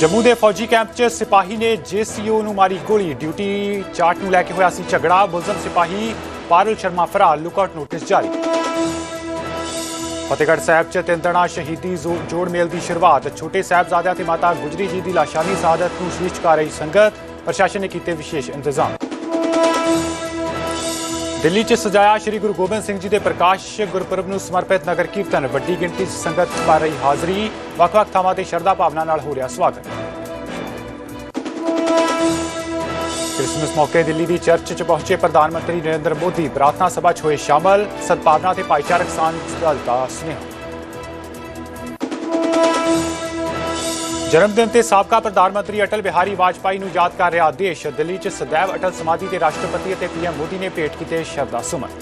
ਜੰਮੂ ਦੇ ਫੌਜੀ ਕੈਂਪ 'ਚ ਸਿਪਾਹੀ ਨੇ ਜੀਸੀਓ ਨੂੰ ਮਾਰੀ ਗੋਲੀ। ਡਿਊਟੀ ਚਾਰਟ ਨੂੰ ਲੈ ਕੇ ਹੋਇਆ ਸੀ ਝਗੜਾ। ਮੁਲਜ਼ਮ ਸਿਪਾਹੀ ਪਾਰਲ ਸ਼ਰਮਾ ਫਰਾਰ। ਲੁਕਆਊਟ ਨੋਟਿਸ ਜਾਰੀ। ਫਤਿਹਗੜ੍ਹ ਸਾਹਿਬ 'ਚ ਤਿੰਨ ਦਿਨਾਂ ਸ਼ਹੀਦੀ ਜੋੜ ਮੇਲ ਦੀ ਸ਼ੁਰੂਆਤ। ਛੋਟੇ ਸਾਹਿਬਜ਼ਾਦਿਆਂ ਤੇ ਮਾਤਾ ਗੁਜਰੀ ਜੀ ਦੀ ਲਾਸ਼ਾਨੀ ਸਾਦਤ ਨੂੰ ਸ਼ੀਸ਼ ਕਰ ਰਹੀ ਸੰਗਤ। ਪ੍ਰਸ਼ਾਸਨ ਨੇ ਕੀਤੇ ਵਿਸ਼ੇਸ਼ ਇੰਤਜ਼ਾਮ। ਦਿੱਲੀ 'ਚ ਸਜਾਇਆ ਸ੍ਰੀ ਗੁਰੂ ਗੋਬਿੰਦ ਸਿੰਘ ਜੀ ਦੇ ਪ੍ਰਕਾਸ਼ ਗੁਰਪੁਰਬ ਨੂੰ ਸਮਰਪਿਤ ਨਗਰ ਕੀਰਤਨ ਵੱਡੀ ਗਿਣਤੀ 'ਚ ਸੰਗਤ ਪਾ ਰਹੀ ਹਾਜ਼ਰੀ। ਵੱਖ-ਵੱਖ ਥਾਵਾਂ ਤੇ ਸ਼ਰਧਾ ਭਾਵਨਾ ਨਾਲ ਹੋ ਰਿਹਾ ਸਵਾਗਤ। ਕ੍ਰਿਸਮਸ ਮੌਕੇ ਦਿੱਲੀ ਦੀ ਚਰਚ 'ਚ ਪਹੁੰਚੇ ਪ੍ਰਧਾਨ ਮੰਤਰੀ ਨਰਿੰਦਰ ਮੋਦੀ, ਪ੍ਰਾਰਥਨਾ ਸਭਾ 'ਚ ਹੋਏ ਸ਼ਾਮਲ, ਸਦਭਾਵਨਾ ਤੇ ਭਾਈਚਾਰਕ ਸਾਂਝ ਦਾ ਸੁਨੇਹਾ। ਜਨਮ ਦਿਨ ਤੇ ਸਾਬਕਾ ਪ੍ਰਧਾਨ ਮੰਤਰੀ ਅਟਲ ਬਿਹਾਰੀ ਵਾਜਪਾਈ ਨੂੰ ਯਾਦ ਕਰ ਰਿਹਾ ਦੇਸ਼ ਦਿੱਲੀ 'ਚ ਸदैव ਅਟਲ ਸਮਾਧੀ ਤੇ ਰਾਸ਼ਟਰਪਤੀ ਅਤੇ ਪੀਐਮ ਮੋਦੀ ਨੇ ਭੇਟ ਕੀਤੇ ਸ਼ਰਧਾ ਸੁਮਨ।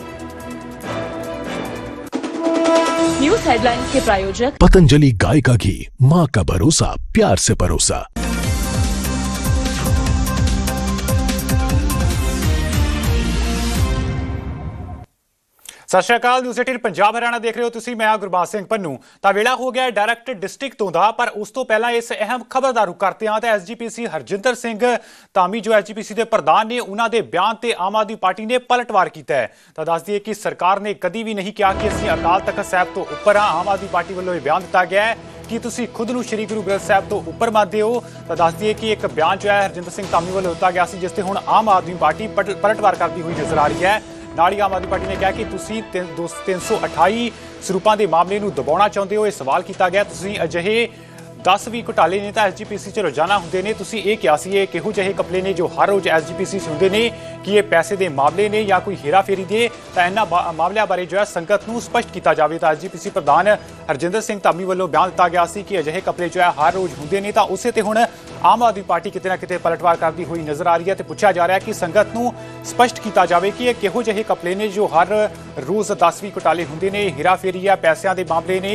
न्यूज हेडलाइन के प्रायोजक पतंजलि गाय का घी माँ का भरोसा प्यार से भरोसा ਸਤਿ ਸ਼੍ਰੀ ਅਕਾਲ, ਨਿਊਜ਼ 18 ਪੰਜਾਬ ਹਰਿਆਣਾ ਦੇਖ ਰਹੇ ਹੋ ਤੁਸੀਂ, ਮੈਂ ਆ ਗੁਰਬਾਜ ਸਿੰਘ ਪੰਨੂ। ਤਾਂ ਵੇਲਾ ਹੋ ਗਿਆ ਡਾਇਰੈਕਟ ਡਿਸਟ੍ਰਿਕਟ ਤੋਂ ਦਾ, ਪਰ ਉਸ ਤੋਂ ਪਹਿਲਾਂ ਇਸ ਅਹਿਮ ਖਬਰ ਦਾ ਰੁਕ ਕਰਦੇ ਹਾਂ, ਤਾਂ ਐਸਜੀਪੀਸੀ ਹਰਜਿੰਦਰ ਸਿੰਘ ਧਾਮੀ, ਜੋ ਐਸਜੀਪੀਸੀ ਦੇ ਪ੍ਰਧਾਨ ਨੇ, ਉਹਨਾਂ ਦੇ ਬਿਆਨ ਤੇ ਆਮ ਆਦਮੀ ਪਾਰਟੀ ਨੇ ਪਲਟਵਾਰ ਕੀਤਾ ਹੈ। ਤਾਂ ਦੱਸ ਦਈਏ ਕਿ ਸਰਕਾਰ ਨੇ ਕਦੀ ਵੀ ਨਹੀਂ ਕਿਹਾ ਕਿ ਅਸੀਂ ਅਕਾਲ ਤਖਤ ਸਾਹਿਬ ਤੋਂ ਉੱਪਰ ਹਾਂ, ਆਮ ਆਦਮੀ ਪਾਰਟੀ ਵੱਲੋਂ ਇਹ ਬਿਆਨ ਦਿੱਤਾ ਗਿਆ ਹੈ। ਕਿ ਤੁਸੀਂ ਖੁਦ ਨੂੰ ਸ੍ਰੀ ਗੁਰੂ ਗ੍ਰੰਥ ਸਾਹਿਬ ਤੋਂ ਉੱਪਰ ਮੰਨਦੇ ਹੋ? ਤਾਂ ਦੱਸ ਦਈਏ ਕਿ ਇੱਕ ਬਿਆਨ ਜੋ ਹੈ, ਹਰਜਿੰਦਰ ਸਿੰਘ ਧਾਮੀ ਵੱਲੋਂ ਦਿੱਤਾ ਗਿਆ ਸੀ, ਜਿਸ ਤੇ ਹੁਣ ਆਮ ਆਦਮੀ ਪਾਰਟੀ ਪਲਟ- ਪਲਟਵਾਰ ਕਰਦੀ ਹੋਈ ਨਜ਼ਰ ਆ ਰਹੀ ਹੈ। ਨਾਲ ਹੀ ਆਮ ਆਦਮੀ ਪਾਰਟੀ ਨੇ ਕਿਹਾ ਕਿ ਤੁਸੀਂ ਤਿੰਨ- ਦੋ- 328 ਸਰੂਪਾਂ ਦੇ ਮਾਮਲੇ ਨੂੰ ਦਬਾਉਣਾ ਚਾਹੁੰਦੇ ਹੋ, ਇਹ ਸਵਾਲ ਕੀਤਾ ਗਿਆ। ਤੁਸੀਂ ਅਜਿਹੇ 10 ਵੀ ਘੁਟਾਲੇ ਨੇ ਤਾਂ ਐਸਜੀਪੀਸੀ 'ਚ ਰੋਜ਼ਾਨਾ ਹੁੰਦੇ ਨੇ। ਤੁਸੀਂ ਇਹ ਕਿਹਾ ਸੀ, ਇਹ ਕਿਹੋ ਜਿਹੇ ਕਪਲੇ ਨੇ ਜੋ ਹਰ ਰੋਜ਼ ਐਸਜੀਪੀਸੀ 'ਚ ਹੁੰਦੇ ਨੇ ਕਿ ਇਹ ਪੈਸੇ ਦੇ ਮਾਮਲੇ ਨੇ ਜਾਂ ਕੋਈ ਹੇਰਾਫੇਰੀ ਦੇ? ਤਾਂ ਇਹਨਾਂ ਬਾ- ਮਾਮਲਿਆਂ ਬਾਰੇ ਜੋ ਹੈ ਸੰਗਤ ਨੂੰ ਸਪਸ਼ਟ ਕੀਤਾ ਜਾਵੇ ਤਾਂ ਐਸਜੀਪੀਸੀ ਪ੍ਰਧਾਨ ਹਰਜਿੰਦਰ ਸਿੰਘ ਧਾਮੀ ਵੱਲੋਂ ਬਿਆਨ ਦਿੱਤਾ ਗਿਆ ਸੀ ਕਿ ਅਜਿਹੇ ਕਪਲੇ ਜੋ ਹੈ ਹਰ ਰੋਜ਼ ਹੁੰਦੇ ਨੇ। ਤਾਂ ਉਸੇ ਤੇ ਹੁਣ ਆਮ ਆਦਮੀ ਪਾਰਟੀ ਕਿਤੇ ਨਾ ਕਿਤੇ ਪਲਟਵਾਰ ਕਰਦੀ ਹੋਈ ਨਜ਼ਰ ਆ ਰਹੀ ਹੈ ਤੇ ਪੁੱਛਿਆ ਜਾ ਰਿਹਾ ਕਿ ਸੰਗਤ ਨੂੰ ਸਪਸ਼ਟ ਕੀਤਾ ਜਾਵੇ ਕਿ ਇਹ ਕਿਹੋ ਜਿਹੇ ਕਪਲੇ ਨੇ ਜੋ ਹਰ ਰੋਜ਼ 10 ਵੀ ਘੁਟਾਲੇ ਹੁੰਦੇ ਨੇ ਹੇਰਾਫੇਰੀ ਆ ਪੈਸਿਆਂ ਦੇ ਮਾਮਲੇ ਨੇ।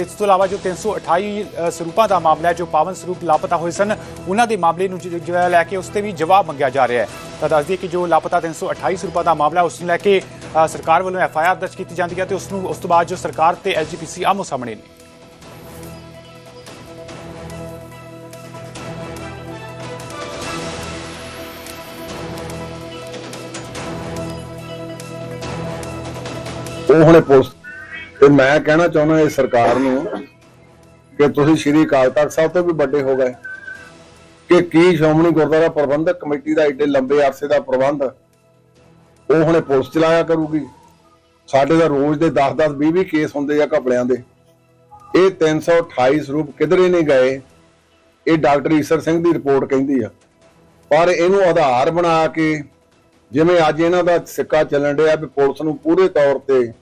ਇਸ ਤੋਂ ਇਲਾਵਾ ਜੋ 328 ਅ, ਸਰੂਪਾਂ ਦਾ ਮਾਮਲਾ ਹੈ ਜੋ ਪਾਵਨ ਸਰੂਪ ਲਾਪਤਾ ਹੋਏ ਸਨ ਉਹਨਾਂ ਦੇ ਮਾਮਲੇ ਨੂੰ ਜ- ਲੈ ਕੇ ਉਸ ਤੇ ਵੀ ਜਵਾਬ ਮੰਗਿਆ ਜਾ ਰਿਹਾ ਹੈ। ਤਾਂ ਦੱਸ ਦਈਏ ਕਿ ਜੋ ਲਾਪਤਾ 328 ਸਰੂਪਾਂ ਦਾ ਮਾਮਲਾ ਹੈ, ਉਸ ਨੂੰ ਲੈ ਕੇ ਸਰਕਾਰ ਵੱਲੋਂ ਐਫ ਆਈ ਆਰ ਦਰਜ ਕੀਤੀ ਜਾਂਦੀ ਹੈ ਤੇ ਉਸ ਨੂੰ ਉਸ ਤੋਂ ਬਾਅਦ ਜੋ ਸਰਕਾਰ ਤੇ ਐਸਜੀਪੀਸੀ ਆਮੋ ਸਾਹਮਣੇ ਨੇ। ਉਹ ਹੁਣੇ ਪੁਲਿਸ ਤੇ ਮੈਂ ਕਹਿਣਾ ਚਾਹੁੰਦਾ ਇਸ ਸਰਕਾਰ ਨੂੰ ਕਿ ਤੁਸੀਂ ਸ਼੍ਰੀ ਅਕਾਲ ਤਖਤ ਸਾਹਿਬ ਤੋਂ ਵੀ ਵੱਡੇ ਹੋ ਗਏ। ਕਿ ਕੀ ਸ਼੍ਰੋਮਣੀ ਗੁਰਦੁਆਰਾ ਪ੍ਰਬੰਧਕ ਕਮੇਟੀ ਦਾ ਏਡੇ ਲੰਬੇ ਅਰਸੇ ਦਾ ਪ੍ਰਬੰਧ ਉਹ ਹੁਣੇ ਪੁਲਿਸ ਚਲਾਇਆ ਕਰੂਗੀ। ਸਾਡੇ ਦਾ ਰੋਜ਼ ਦੇ 10-10 20-20 ਕੇਸ ਹੁੰਦੇ ਆ ਘਪਲਿਆਂ ਦੇ। ਇਹ 328 ਸਰੂਪ ਕਿਧਰੇ ਨਹੀਂ ਗਏ। ਇਹ ਡਾਕਟਰ ਈਸਰ ਸਿੰਘ ਦੀ ਰਿਪੋਰਟ ਕਹਿੰਦੀ ਆ। ਪਰ ਇਹਨੂੰ ਆਧਾਰ ਬਣਾ ਕੇ ਜਿਵੇਂ ਅੱਜ ਇਹਨਾਂ ਦਾ ਸਿੱਕਾ ਚੱਲਣ ਡਿਆ ਵੀ ਪੁਲਿਸ ਨੂੰ ਪੂਰੇ ਤੌਰ ਤੇ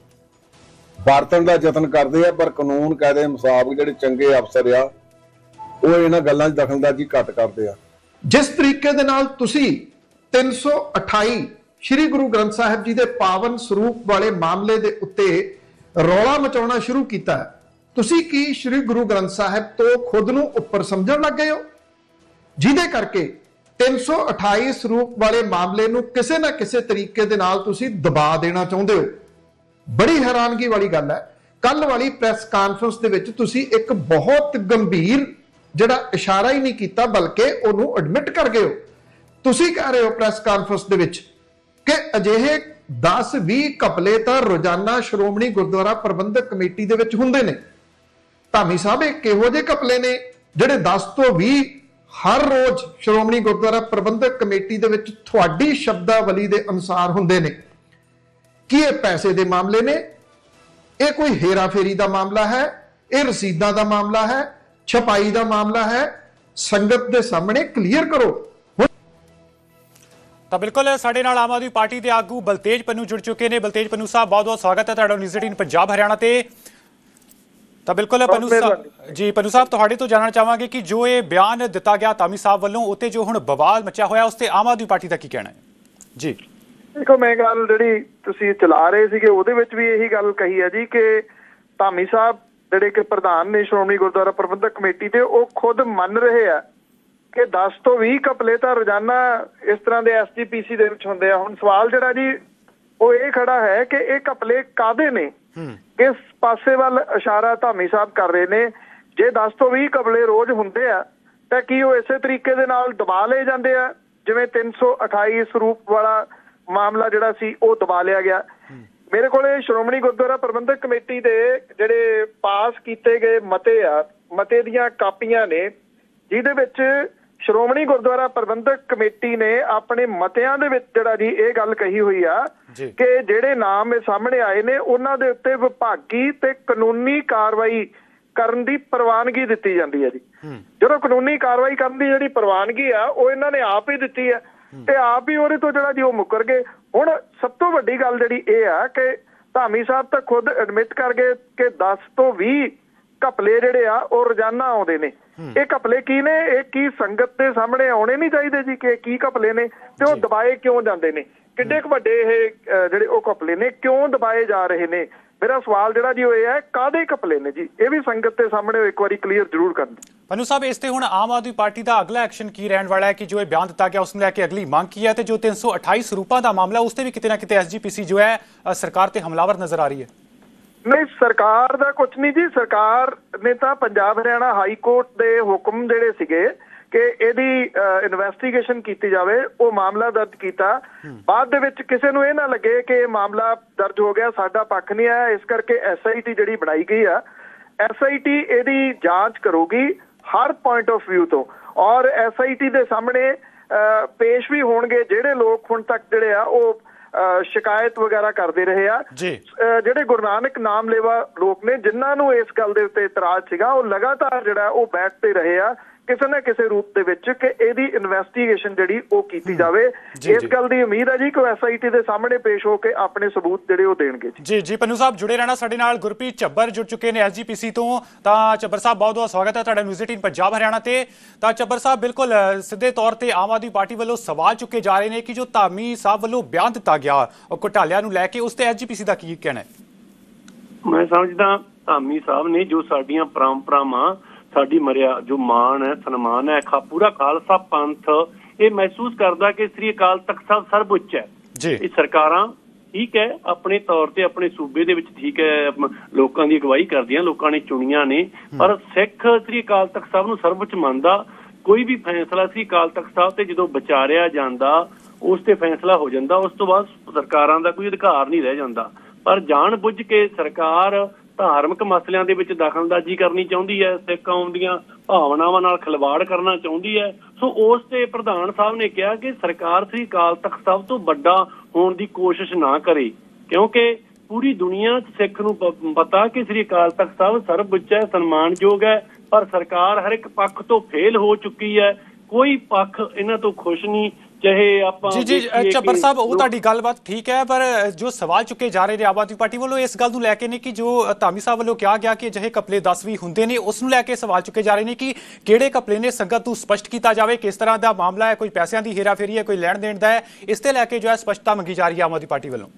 ਵਰਤਣ ਦਾ ਯਤਨ ਕਰਦੇ ਆ, ਪਰ ਕਾਨੂੰਨ ਕਾਇਦੇ ਮੁਤਾਬਕ ਜਿਹੜੇ ਚੰਗੇ ਅਫਸਰ ਆ, ਉਹ ਇਹਨਾਂ ਗੱਲਾਂ 'ਚ ਦਖਲਅੰਦਾਜ਼ੀ ਘੱਟ ਕਰਦੇ ਆ। ਜਿਸ ਤਰੀਕੇ ਦੇ ਨਾਲ ਤੁਸੀਂ 328 ਸ੍ਰੀ ਗੁਰੂ ਗ੍ਰੰਥ ਸਾਹਿਬ ਜੀ ਦੇ ਪਾਵਨ ਸਰੂਪ ਵਾਲੇ ਮਾਮਲੇ ਦੇ ਉੱਤੇ ਰੌਲਾ ਮਚਾਉਣਾ ਸ਼ੁਰੂ ਕੀਤਾ ਤੁਸੀਂ ਕੀ ਸ੍ਰੀ ਗੁਰੂ ਗ੍ਰੰਥ ਸਾਹਿਬ ਤੋਂ ਖੁਦ ਨੂੰ ਉੱਪਰ ਸਮਝਣ ਲੱਗ ਗਏ ਹੋ? ਜਿਹਦੇ ਕਰਕੇ 328 ਸਰੂਪ ਵਾਲੇ ਮਾਮਲੇ ਨੂੰ ਕਿਸੇ ਨਾ ਕਿਸੇ ਤਰੀਕੇ ਦੇ ਨਾਲ ਤੁਸੀਂ ਦਬਾ ਦੇਣਾ ਚਾਹੁੰਦੇ ਹੋ। ਬੜੀ ਹੈਰਾਨਗੀ ਵਾਲੀ ਗੱਲ ਹੈ। ਕੱਲ ਵਾਲੀ ਪ੍ਰੈਸ ਕਾਨਫਰੰਸ ਦੇ ਵਿੱਚ ਤੁਸੀਂ ਇੱਕ ਬਹੁਤ ਗੰਭੀਰ ਜਿਹੜਾ ਇਸ਼ਾਰਾ ਹੀ ਨਹੀਂ ਕੀਤਾ, ਬਲਕਿ ਉਹਨੂੰ ਐਡਮਿਟ ਕਰ ਗਏ ਹੋ। ਤੁਸੀਂ ਕਹਿ ਰਹੇ ਹੋ ਪ੍ਰੈਸ ਕਾਨਫਰੰਸ ਦੇ ਵਿੱਚ ਕਿ ਅਜਿਹੇ 10 20 ਕਪਲੇ ਤਾਂ ਰੋਜ਼ਾਨਾ ਸ਼੍ਰੋਮਣੀ ਗੁਰਦੁਆਰਾ ਪ੍ਰਬੰਧਕ ਕਮੇਟੀ ਦੇ ਵਿੱਚ ਹੁੰਦੇ ਨੇ। ਧਾਮੀ ਸਾਹਿਬ, ਇਹ ਕਿਹੋ ਜਿਹੇ ਕਪਲੇ ਨੇ ਜਿਹੜੇ 10 ਤੋਂ 20 ਹਰ ਰੋਜ਼ ਸ਼੍ਰੋਮਣੀ ਗੁਰਦੁਆਰਾ ਪ੍ਰਬੰਧਕ ਕਮੇਟੀ ਦੇ ਵਿੱਚ ਤੁਹਾਡੀ ਸ਼ਬਦਾਵਲੀ ਦੇ ਅਨੁਸਾਰ ਹੁੰਦੇ ਨੇ? ਕੀ ਇਹ ਪੈਸੇ ਦੇ ਮਾਮਲੇ ਨੇ? ਇਹ ਕੋਈ ਹੇਰਾਫੇਰੀ ਦਾ ਮਾਮਲਾ ਹੈ? ਇਹ ਰਸੀਦਾਂ ਦਾ ਮਾਮਲਾ ਹੈ? ਛਪਾਈ ਦਾ ਮਾਮਲਾ ਹੈ? ਸੰਗਤ ਦੇ ਸਾਹਮਣੇ ਕਲੀਅਰ ਕਰੋ। ਤਾਂ ਬਿਲਕੁਲ ਸਾਡੇ ਨਾਲ ਆਮ ਆਦਮੀ ਪਾਰਟੀ ਦੇ ਆਗੂ ਬਲਤੇਜ ਪੰਨੂ ਜੁੜ ਚੁੱਕੇ ਨੇ। ਬਲਤੇਜ ਪੰਨੂ ਸਾਹਿਬ ਬਹੁਤ ਬਹੁਤ ਸਵਾਗਤ ਹੈ ਤੁਹਾਡਾ ਨਿਊਜ਼ 18 ਪੰਜਾਬ ਹਰਿਆਣਾ ਤੇ। ਤਾਂ ਬਿਲਕੁਲ ਪੰਨੂ ਸਾਹਿਬ ਜੀ ਪੰਨੂ ਸਾਹਿਬ ਤੁਹਾਡੇ ਤੋਂ ਜਾਣਨਾ ਚਾਹਾਂਗੇ ਕਿ ਜੋ ਇਹ ਬਿਆਨ ਦਿੱਤਾ ਗਿਆ ਤਾਮੀ ਸਾਹਿਬ ਵੱਲੋਂ ਉੱਤੇ ਜੋ ਹੁਣ ਬਵਾਲ ਮਚਿਆ ਹੋਇਆ ਉਸ ਤੇ ਆਮ ਆਦਮੀ ਪਾਰਟੀ ਦਾ ਕੀ ਕਹਿਣਾ ਹੈ? ਜੀ। ਦੇਖੋ ਮੈਂ ਗੱਲ ਜਿਹੜੀ ਤੁਸੀਂ ਚਲਾ ਰਹੇ ਸੀਗੇ ਉਹਦੇ ਵਿੱਚ ਵੀ ਇਹੀ ਗੱਲ ਕਹੀ ਹੈ ਜੀ ਕਿ ਧਾਮੀ ਸਾਹਿਬ ਜਿਹੜੇ ਕਿ ਪ੍ਰਧਾਨ ਨੇ ਸ਼੍ਰੋਮਣੀ ਗੁਰਦੁਆਰਾ ਪ੍ਰਬੰਧਕ ਕਮੇਟੀ ਦੇ ਉਹ ਖੁਦ ਮੰਨ ਰਹੇ ਆ ਕਿ 10 ਤੋਂ 20 ਕਪਲੇ ਤਾਂ ਰੋਜ਼ਾਨਾ ਇਸ ਤਰ੍ਹਾਂ ਦੇ ਐਸਜੀਪੀਸੀ ਦੇ ਵਿੱਚ ਹੁੰਦੇ ਆ। ਹੁਣ ਸਵਾਲ ਜਿਹੜਾ ਜੀ ਉਹ ਇਹ ਖੜਾ ਹੈ ਕਿ ਇਹ ਕਪਲੇ ਕਾਦੇ ਨੇ? ਕਿਸ ਪਾਸੇ ਵੱਲ ਇਸ਼ਾਰਾ ਧਾਮੀ ਸਾਹਿਬ ਕਰ ਰਹੇ ਨੇ? ਜੇ 10 ਤੋਂ 20 ਕਪਲੇ ਰੋਜ਼ ਹੁੰਦੇ ਆ ਤਾਂ ਕੀ ਉਹ ਇਸੇ ਤਰੀਕੇ ਦੇ ਨਾਲ ਦਬਾ ਲਏ ਜਾਂਦੇ ਆ? ਜਿਵੇਂ 328 ਸਰੂਪ ਵਾਲਾ ਮਾਮਲਾ ਜਿਹੜਾ ਸੀ ਉਹ ਦਬਾ ਲਿਆ ਗਿਆ। ਮੇਰੇ ਕੋਲੇ ਸ਼੍ਰੋਮਣੀ ਗੁਰਦੁਆਰਾ ਪ੍ਰਬੰਧਕ ਕਮੇਟੀ ਦੇ ਜਿਹੜੇ ਪਾਸ ਕੀਤੇ ਗਏ ਮਤੇ ਆ ਮਤੇ ਦੀਆਂ ਕਾਪੀਆਂ ਨੇ ਜਿਹਦੇ ਵਿੱਚ ਸ਼੍ਰੋਮਣੀ ਗੁਰਦੁਆਰਾ ਪ੍ਰਬੰਧਕ ਕਮੇਟੀ ਨੇ ਆਪਣੇ ਮਤਿਆਂ ਦੇ ਵਿੱਚ ਜਿਹੜਾ ਜੀ ਇਹ ਗੱਲ ਕਹੀ ਹੋਈ ਆ। ਕਿ ਜਿਹੜੇ ਨਾਮ ਇਹ ਸਾਹਮਣੇ ਆਏ ਨੇ ਉਹਨਾਂ ਦੇ ਉੱਤੇ ਵਿਭਾਗੀ ਤੇ ਕਾਨੂੰਨੀ ਕਾਰਵਾਈ ਕਰਨ ਦੀ ਪ੍ਰਵਾਨਗੀ ਦਿੱਤੀ ਜਾਂਦੀ ਹੈ ਜੀ। ਜਦੋਂ ਕਾਨੂੰਨੀ ਕਾਰਵਾਈ ਕਰਨ ਦੀ ਜਿਹੜੀ ਪ੍ਰਵਾਨਗੀ ਆ ਉਹ ਇਹਨਾਂ ਨੇ ਆਪ ਹੀ ਦਿੱਤੀ ਹੈ। ਤੇ ਆਪ ਹੀ ਉਹਦੇ ਤੋਂ ਜਿਹੜਾ ਜੀ ਉਹ ਮੁੱਕਰ ਗਏ। ਹੁਣ ਸਭ ਤੋਂ ਵੱਡੀ ਗੱਲ ਜਿਹੜੀ ਇਹ ਆ ਕਿ ਧਾਮੀ ਸਾਹਿਬ ਤਾਂ ਖੁਦ ਐਡਮਿਟ ਕਰ ਗਏ ਕਿ 10 ਤੋਂ 20 ਘਪਲੇ ਜਿਹੜੇ ਆ ਉਹ ਰੋਜ਼ਾਨਾ ਆਉਂਦੇ ਨੇ। ਇਹ ਘਪਲੇ ਕੀ ਨੇ? ਇਹ ਕੀ ਸੰਗਤ ਦੇ ਸਾਹਮਣੇ ਆਉਣੇ ਨਹੀਂ ਚਾਹੀਦੇ ਜੀ ਕਿ ਕੀ ਘਪਲੇ ਨੇ? ਤੇ ਉਹ ਦਬਾਏ ਕਿਉਂ ਜਾਂਦੇ ਨੇ? ਕਿੱਡੇ ਕੁ ਵੱਡੇ ਇਹ ਜਿਹੜੇ ਉਹ ਘਪਲੇ ਨੇ ਕਿਉਂ ਦਬਾਏ ਜਾ ਰਹੇ ਨੇ? ਮੇਰਾ ਸਵਾਲ ਜਿਹੜਾ ਜੀ ਉਹ ਇਹ ਹੈ ਕਾਦੇ ਘਪਲੇ ਨੇ ਜੀ? ਇਹ ਵੀ ਸੰਗਤ ਦੇ ਸਾਹਮਣੇ ਇੱਕ ਵਾਰੀ ਕਲੀਅਰ ਜ਼ਰੂਰ ਕਰਨ ਪਨੂ ਸਾਹਿਬ ਇਸ ਤੇ ਹੁਣ ਆਮ ਆਦਮੀ ਪਾਰਟੀ ਦਾ ਅਗਲਾ ਐਕਸ਼ਨ ਕੀ ਰਹਿਣ ਵਾਲਾ ਹੈ ਕਿ ਜੋ ਇਹ ਬਿਆਨ ਦਿੱਤਾ ਗਿਆ ਉਸ ਨੂੰ ਲੈ ਕੇ ਅਗਲੀ ਮੰਗ ਕੀ ਹੈ ਤੇ ਜੋ 328 ਸਰੂਪਾਂ ਦਾ ਮਾਮਲਾ ਉਸ ਤੇ ਵੀ ਕਿਤੇ ਨਾ ਕਿਤੇ ਐਸਜੀਪੀਸੀ ਜੋ ਹੈ ਸਰਕਾਰ ਤੇ ਹਮਲਾਵਰ ਨਜ਼ਰ ਆ ਰਹੀ ਹੈ। ਨਹੀਂ ਸਰਕਾਰ ਦਾ ਕੁਝ ਨਹੀਂ ਜੀ। ਸਰਕਾਰ ਨੇ ਤਾਂ ਪੰਜਾਬ ਹਰਿਆਣਾ ਹਾਈ ਕੋਰਟ ਦੇ ਹੁਕਮ ਜਿਹੜੇ ਸੀਗੇ ਕਿ ਇਹਦੀ ਇਨਵੈਸਟੀਗੇਸ਼ਨ ਕੀਤੀ ਜਾਵੇ ਉਹ ਮਾਮਲਾ ਦਰਜ ਕੀਤਾ। ਬਾਅਦ ਦੇ ਵਿੱਚ ਕਿਸੇ ਨੂੰ ਇਹ ਨਾ ਲੱਗੇ ਕਿ ਇਹ ਮਾਮਲਾ ਦਰਜ ਹੋ ਗਿਆ ਸਾਡਾ ਪੱਖ ਨਹੀਂ ਆਇਆ ਇਸ ਕਰਕੇ ਐਸਆਈਟੀ ਜਿਹੜੀ ਬਣਾਈ ਗਈ ਆ ਐਸਆਈਟੀ ਇਹਦੀ ਜਾਂਚ ਕਰੂਗੀ। ਹਰ ਪੁਆਇੰਟ ਆਫ View ਤੋਂ। ਔਰ ਐਸਆਈਟੀ ਦੇ ਸਾਹਮਣੇ ਪੇਸ਼ ਵੀ ਹੋਣਗੇ ਜਿਹੜੇ ਲੋਕ ਹੁਣ ਤੱਕ ਜਿਹੜੇ ਆ ਉਹ ਸ਼ਿਕਾਇਤ ਵਗੈਰਾ ਕਰਦੇ ਰਹੇ ਆ। ਜਿਹੜੇ ਗੁਰੂ ਨਾਨਕ ਨਾਮ ਲੈਵਾ ਲੋਕ ਨੇ ਜਿਨ੍ਹਾਂ ਨੂੰ ਇਸ ਗੱਲ ਦੇ ਉੱਤੇ ਇਤਰਾਜ਼ ਸੀਗਾ ਉਹ ਲਗਾਤਾਰ ਜਿਹੜਾ ਉਹ ਬੈਠਦੇ ਰਹੇ ਆ। ਕਿਸੇ ਨਾ ਕਿਸੇ ਰੂਪ ਦੇ ਵਿੱਚ ਕਿ ਇਹਦੀ ਇਨਵੈਸਟੀਗੇਸ਼ਨ ਜਿਹੜੀ ਉਹ ਕੀਤੀ ਜਾਵੇ। ਇਸ। ਗੱਲ ਦੀ ਉਮੀਦ ਹੈ ਜੀ ਕਿ ਐਸਆਈਟੀ ਦੇ ਸਾਹਮਣੇ ਪੇਸ਼ ਹੋ ਕੇ ਆਪਣੇ ਸਬੂਤ ਜਿਹੜੇ ਉਹ ਦੇਣਗੇ ਜੀ। ਜੀ ਜੀ ਪਨੂ ਸਾਹਿਬ ਜੁੜੇ ਰਹਿਣਾ ਸਾਡੇ ਨਾਲ। ਗੁਰਪ੍ਰੀਤ ਚੱਬਰ ਜੁੜ ਚੁੱਕੇ ਨੇ ਐਸਜੀਪੀਸੀ ਤੋਂ। ਤਾਂ ਚੱਬਰ ਸਾਹਿਬ ਬਹੁਤ ਬਹੁਤ ਸਵਾਗਤ ਹੈ ਤੁਹਾਡਾ ਨਿਊਜ਼ 18 ਪੰਜਾਬ ਹਰਿਆਣਾ ਤੇ। ਤਾਂ ਚੱਬਰ ਸਾਹਿਬ ਬਿਲਕੁਲ ਸਿੱਧੇ ਤੌਰ ਤੇ ਆਮ ਆਦਮੀ ਪਾਰਟੀ ਵੱਲੋਂ ਸਵਾਲ ਚੁੱਕੇ ਜਾ ਰਹੇ ਨੇ ਕਿ ਜੋ ਧਾਮੀ ਸਾਹਿਬ ਵੱਲੋਂ ਬਿਆਨ ਦਿੱਤਾ ਗਿਆ ਉਹ ਘੁਟਾਲਿਆਂ ਨੂੰ ਲੈ ਕੇ ਉਸ ਤੇ ਐਸਜੀਪੀਸੀ ਦਾ ਕੀ ਕਹਿਣਾ ਹੈ? ਮੈਂ ਸਮਝਦਾ ਧਾਮੀ ਸਾਹਿਬ ਨੇ ਜੋ ਸਾਡੀਆਂ ਪਰੰਪਰਾਵਾਂ ਸਾਡੀ ਮਰਿਆ ਜੋ ਮਾਣ ਹੈ ਸਨਮਾਨ ਹੈ ਖਾ ਪੂਰਾ ਖਾਲਸਾ ਪੰਥ ਇਹ ਮਹਿਸੂਸ ਕਰਦਾ ਕਿ ਸ੍ਰੀ ਅਕਾਲ ਤਖਤ ਸਾਹਿਬ ਸਰਵਉੱਚ ਹੈ। ਜੀ। ਇਹ ਸਰਕਾਰਾਂ ਠੀਕ ਹੈ ਆਪਣੇ ਤੌਰ ਤੇ ਆਪਣੇ ਸੂਬੇ ਦੇ ਵਿੱਚ ਠੀਕ ਹੈ ਲੋਕਾਂ ਦੀ ਅਗਵਾਈ ਕਰਦੀਆਂ ਲੋਕਾਂ ਨੇ ਚੁਣੀਆਂ ਨੇ ਪਰ ਸਿੱਖ ਸ੍ਰੀ ਅਕਾਲ ਤਖਤ ਸਾਹਿਬ ਨੂੰ ਸਰਵਉੱਚ ਮੰਨਦਾ ਕੋਈ ਵੀ ਫੈਸਲਾ ਸ੍ਰੀ ਅਕਾਲ ਤਖਤ ਸਾਹਿਬ ਤੇ ਜਦੋਂ ਵਿਚਾਰਿਆ ਜਾਂਦਾ ਉਸ ਤੇ ਫੈਸਲਾ ਹੋ ਜਾਂਦਾ ਉਸ ਤੋਂ ਬਾਅਦ ਸਰਕਾਰਾਂ ਦਾ ਕੋਈ ਅਧਿਕਾਰ ਨਹੀਂ ਰਹਿ ਜਾਂਦਾ। ਪਰ ਜਾਣ ਬੁੱਝ ਕੇ ਸਰਕਾਰ ਧਾਰਮਿਕ ਮਸਲਿਆਂ ਦੇ ਵਿੱਚ ਦਖਲਅੰਦਾਜ਼ੀ ਕਰਨੀ ਚਾਹੁੰਦੀ ਹੈ, ਸਿੱਖ ਕੌਮ ਦੀਆਂ ਭਾਵਨਾਵਾਂ ਨਾਲ ਖਿਲਵਾੜ ਕਰਨਾ ਚਾਹੁੰਦੀ ਹੈ। ਸੋ ਉਸ ਤੇ ਪ੍ਰਧਾਨ ਸਾਹਿਬ ਨੇ ਕਿਹਾ ਕਿ ਸਰਕਾਰ ਸ੍ਰੀ ਅਕਾਲ ਤਖਤ ਸਾਹਿਬ ਤੋਂ ਵੱਡਾ ਹੋਣ ਦੀ ਕੋਸ਼ਿਸ਼ ਨਾ ਕਰੇ, ਕਿਉਂਕਿ ਪੂਰੀ ਦੁਨੀਆ ਸਿੱਖ ਨੂੰ ਪਤਾ ਕਿ ਸ੍ਰੀ ਅਕਾਲ ਤਖਤ ਸਾਹਿਬ ਸਰਬ ਉੱਚ ਹੈ, ਸਨਮਾਨਯੋਗ ਹੈ, ਪਰ ਸਰਕਾਰ ਹਰ ਇੱਕ ਪੱਖ ਤੋਂ ਫੇਲ ਹੋ ਚੁੱਕੀ ਹੈ। ਕੋਈ ਪੱਖ ਇਹਨਾਂ ਤੋਂ ਖੁਸ਼ ਨਹੀਂ ਚਾਹੇ ਆਪਾਂ ਜੀ ਜੀ ਚੱਬਰ ਸਾਹਿਬ ਉਹ ਤੁਹਾਡੀ ਗੱਲਬਾਤ ਠੀਕ ਹੈ ਪਰ ਜੋ ਸਵਾਲ ਚੁੱਕੇ ਜਾ ਰਹੇ ਨੇ ਆਮ ਆਦਮੀ ਪਾਰਟੀ ਵੱਲੋਂ ਇਸ ਗੱਲ ਨੂੰ ਲੈ ਕੇ ਨੇ ਕਿ ਜੋ ਧਾਮੀ ਸਾਹਿਬ ਵੱਲੋਂ ਕਿਹਾ ਗਿਆ ਕਿ ਅਜਿਹੇ ਕਪਲੇ 10 ਵੀ ਹੁੰਦੇ ਨੇ ਉਸ ਨੂੰ ਲੈ ਕੇ ਸਵਾਲ ਚੁੱਕੇ ਜਾ ਰਹੇ ਨੇ ਕਿ ਕਿਹੜੇ ਕਪਲੇ ਨੇ ਸੰਗਤ ਨੂੰ ਸਪਸ਼ਟ ਕੀਤਾ ਜਾਵੇ ਕਿਸ ਤਰ੍ਹਾਂ ਦਾ ਮਾਮਲਾ ਹੈ ਕੋਈ ਪੈਸਿਆਂ ਦੀ ਹੇਰਾਫੇਰੀ ਹੈ ਕੋਈ ਲੈਣ ਦੇਣ ਦਾ ਹੈ ਇਸ ਤੇ ਲੈ ਕੇ ਜੋ ਹੈ ਸਪਸ਼ਟਤਾ ਮੰਗੀ ਜਾ ਰਹੀ ਹੈ ਆਮ ਆਦਮੀ ਪਾਰਟੀ ਵੱਲੋਂ।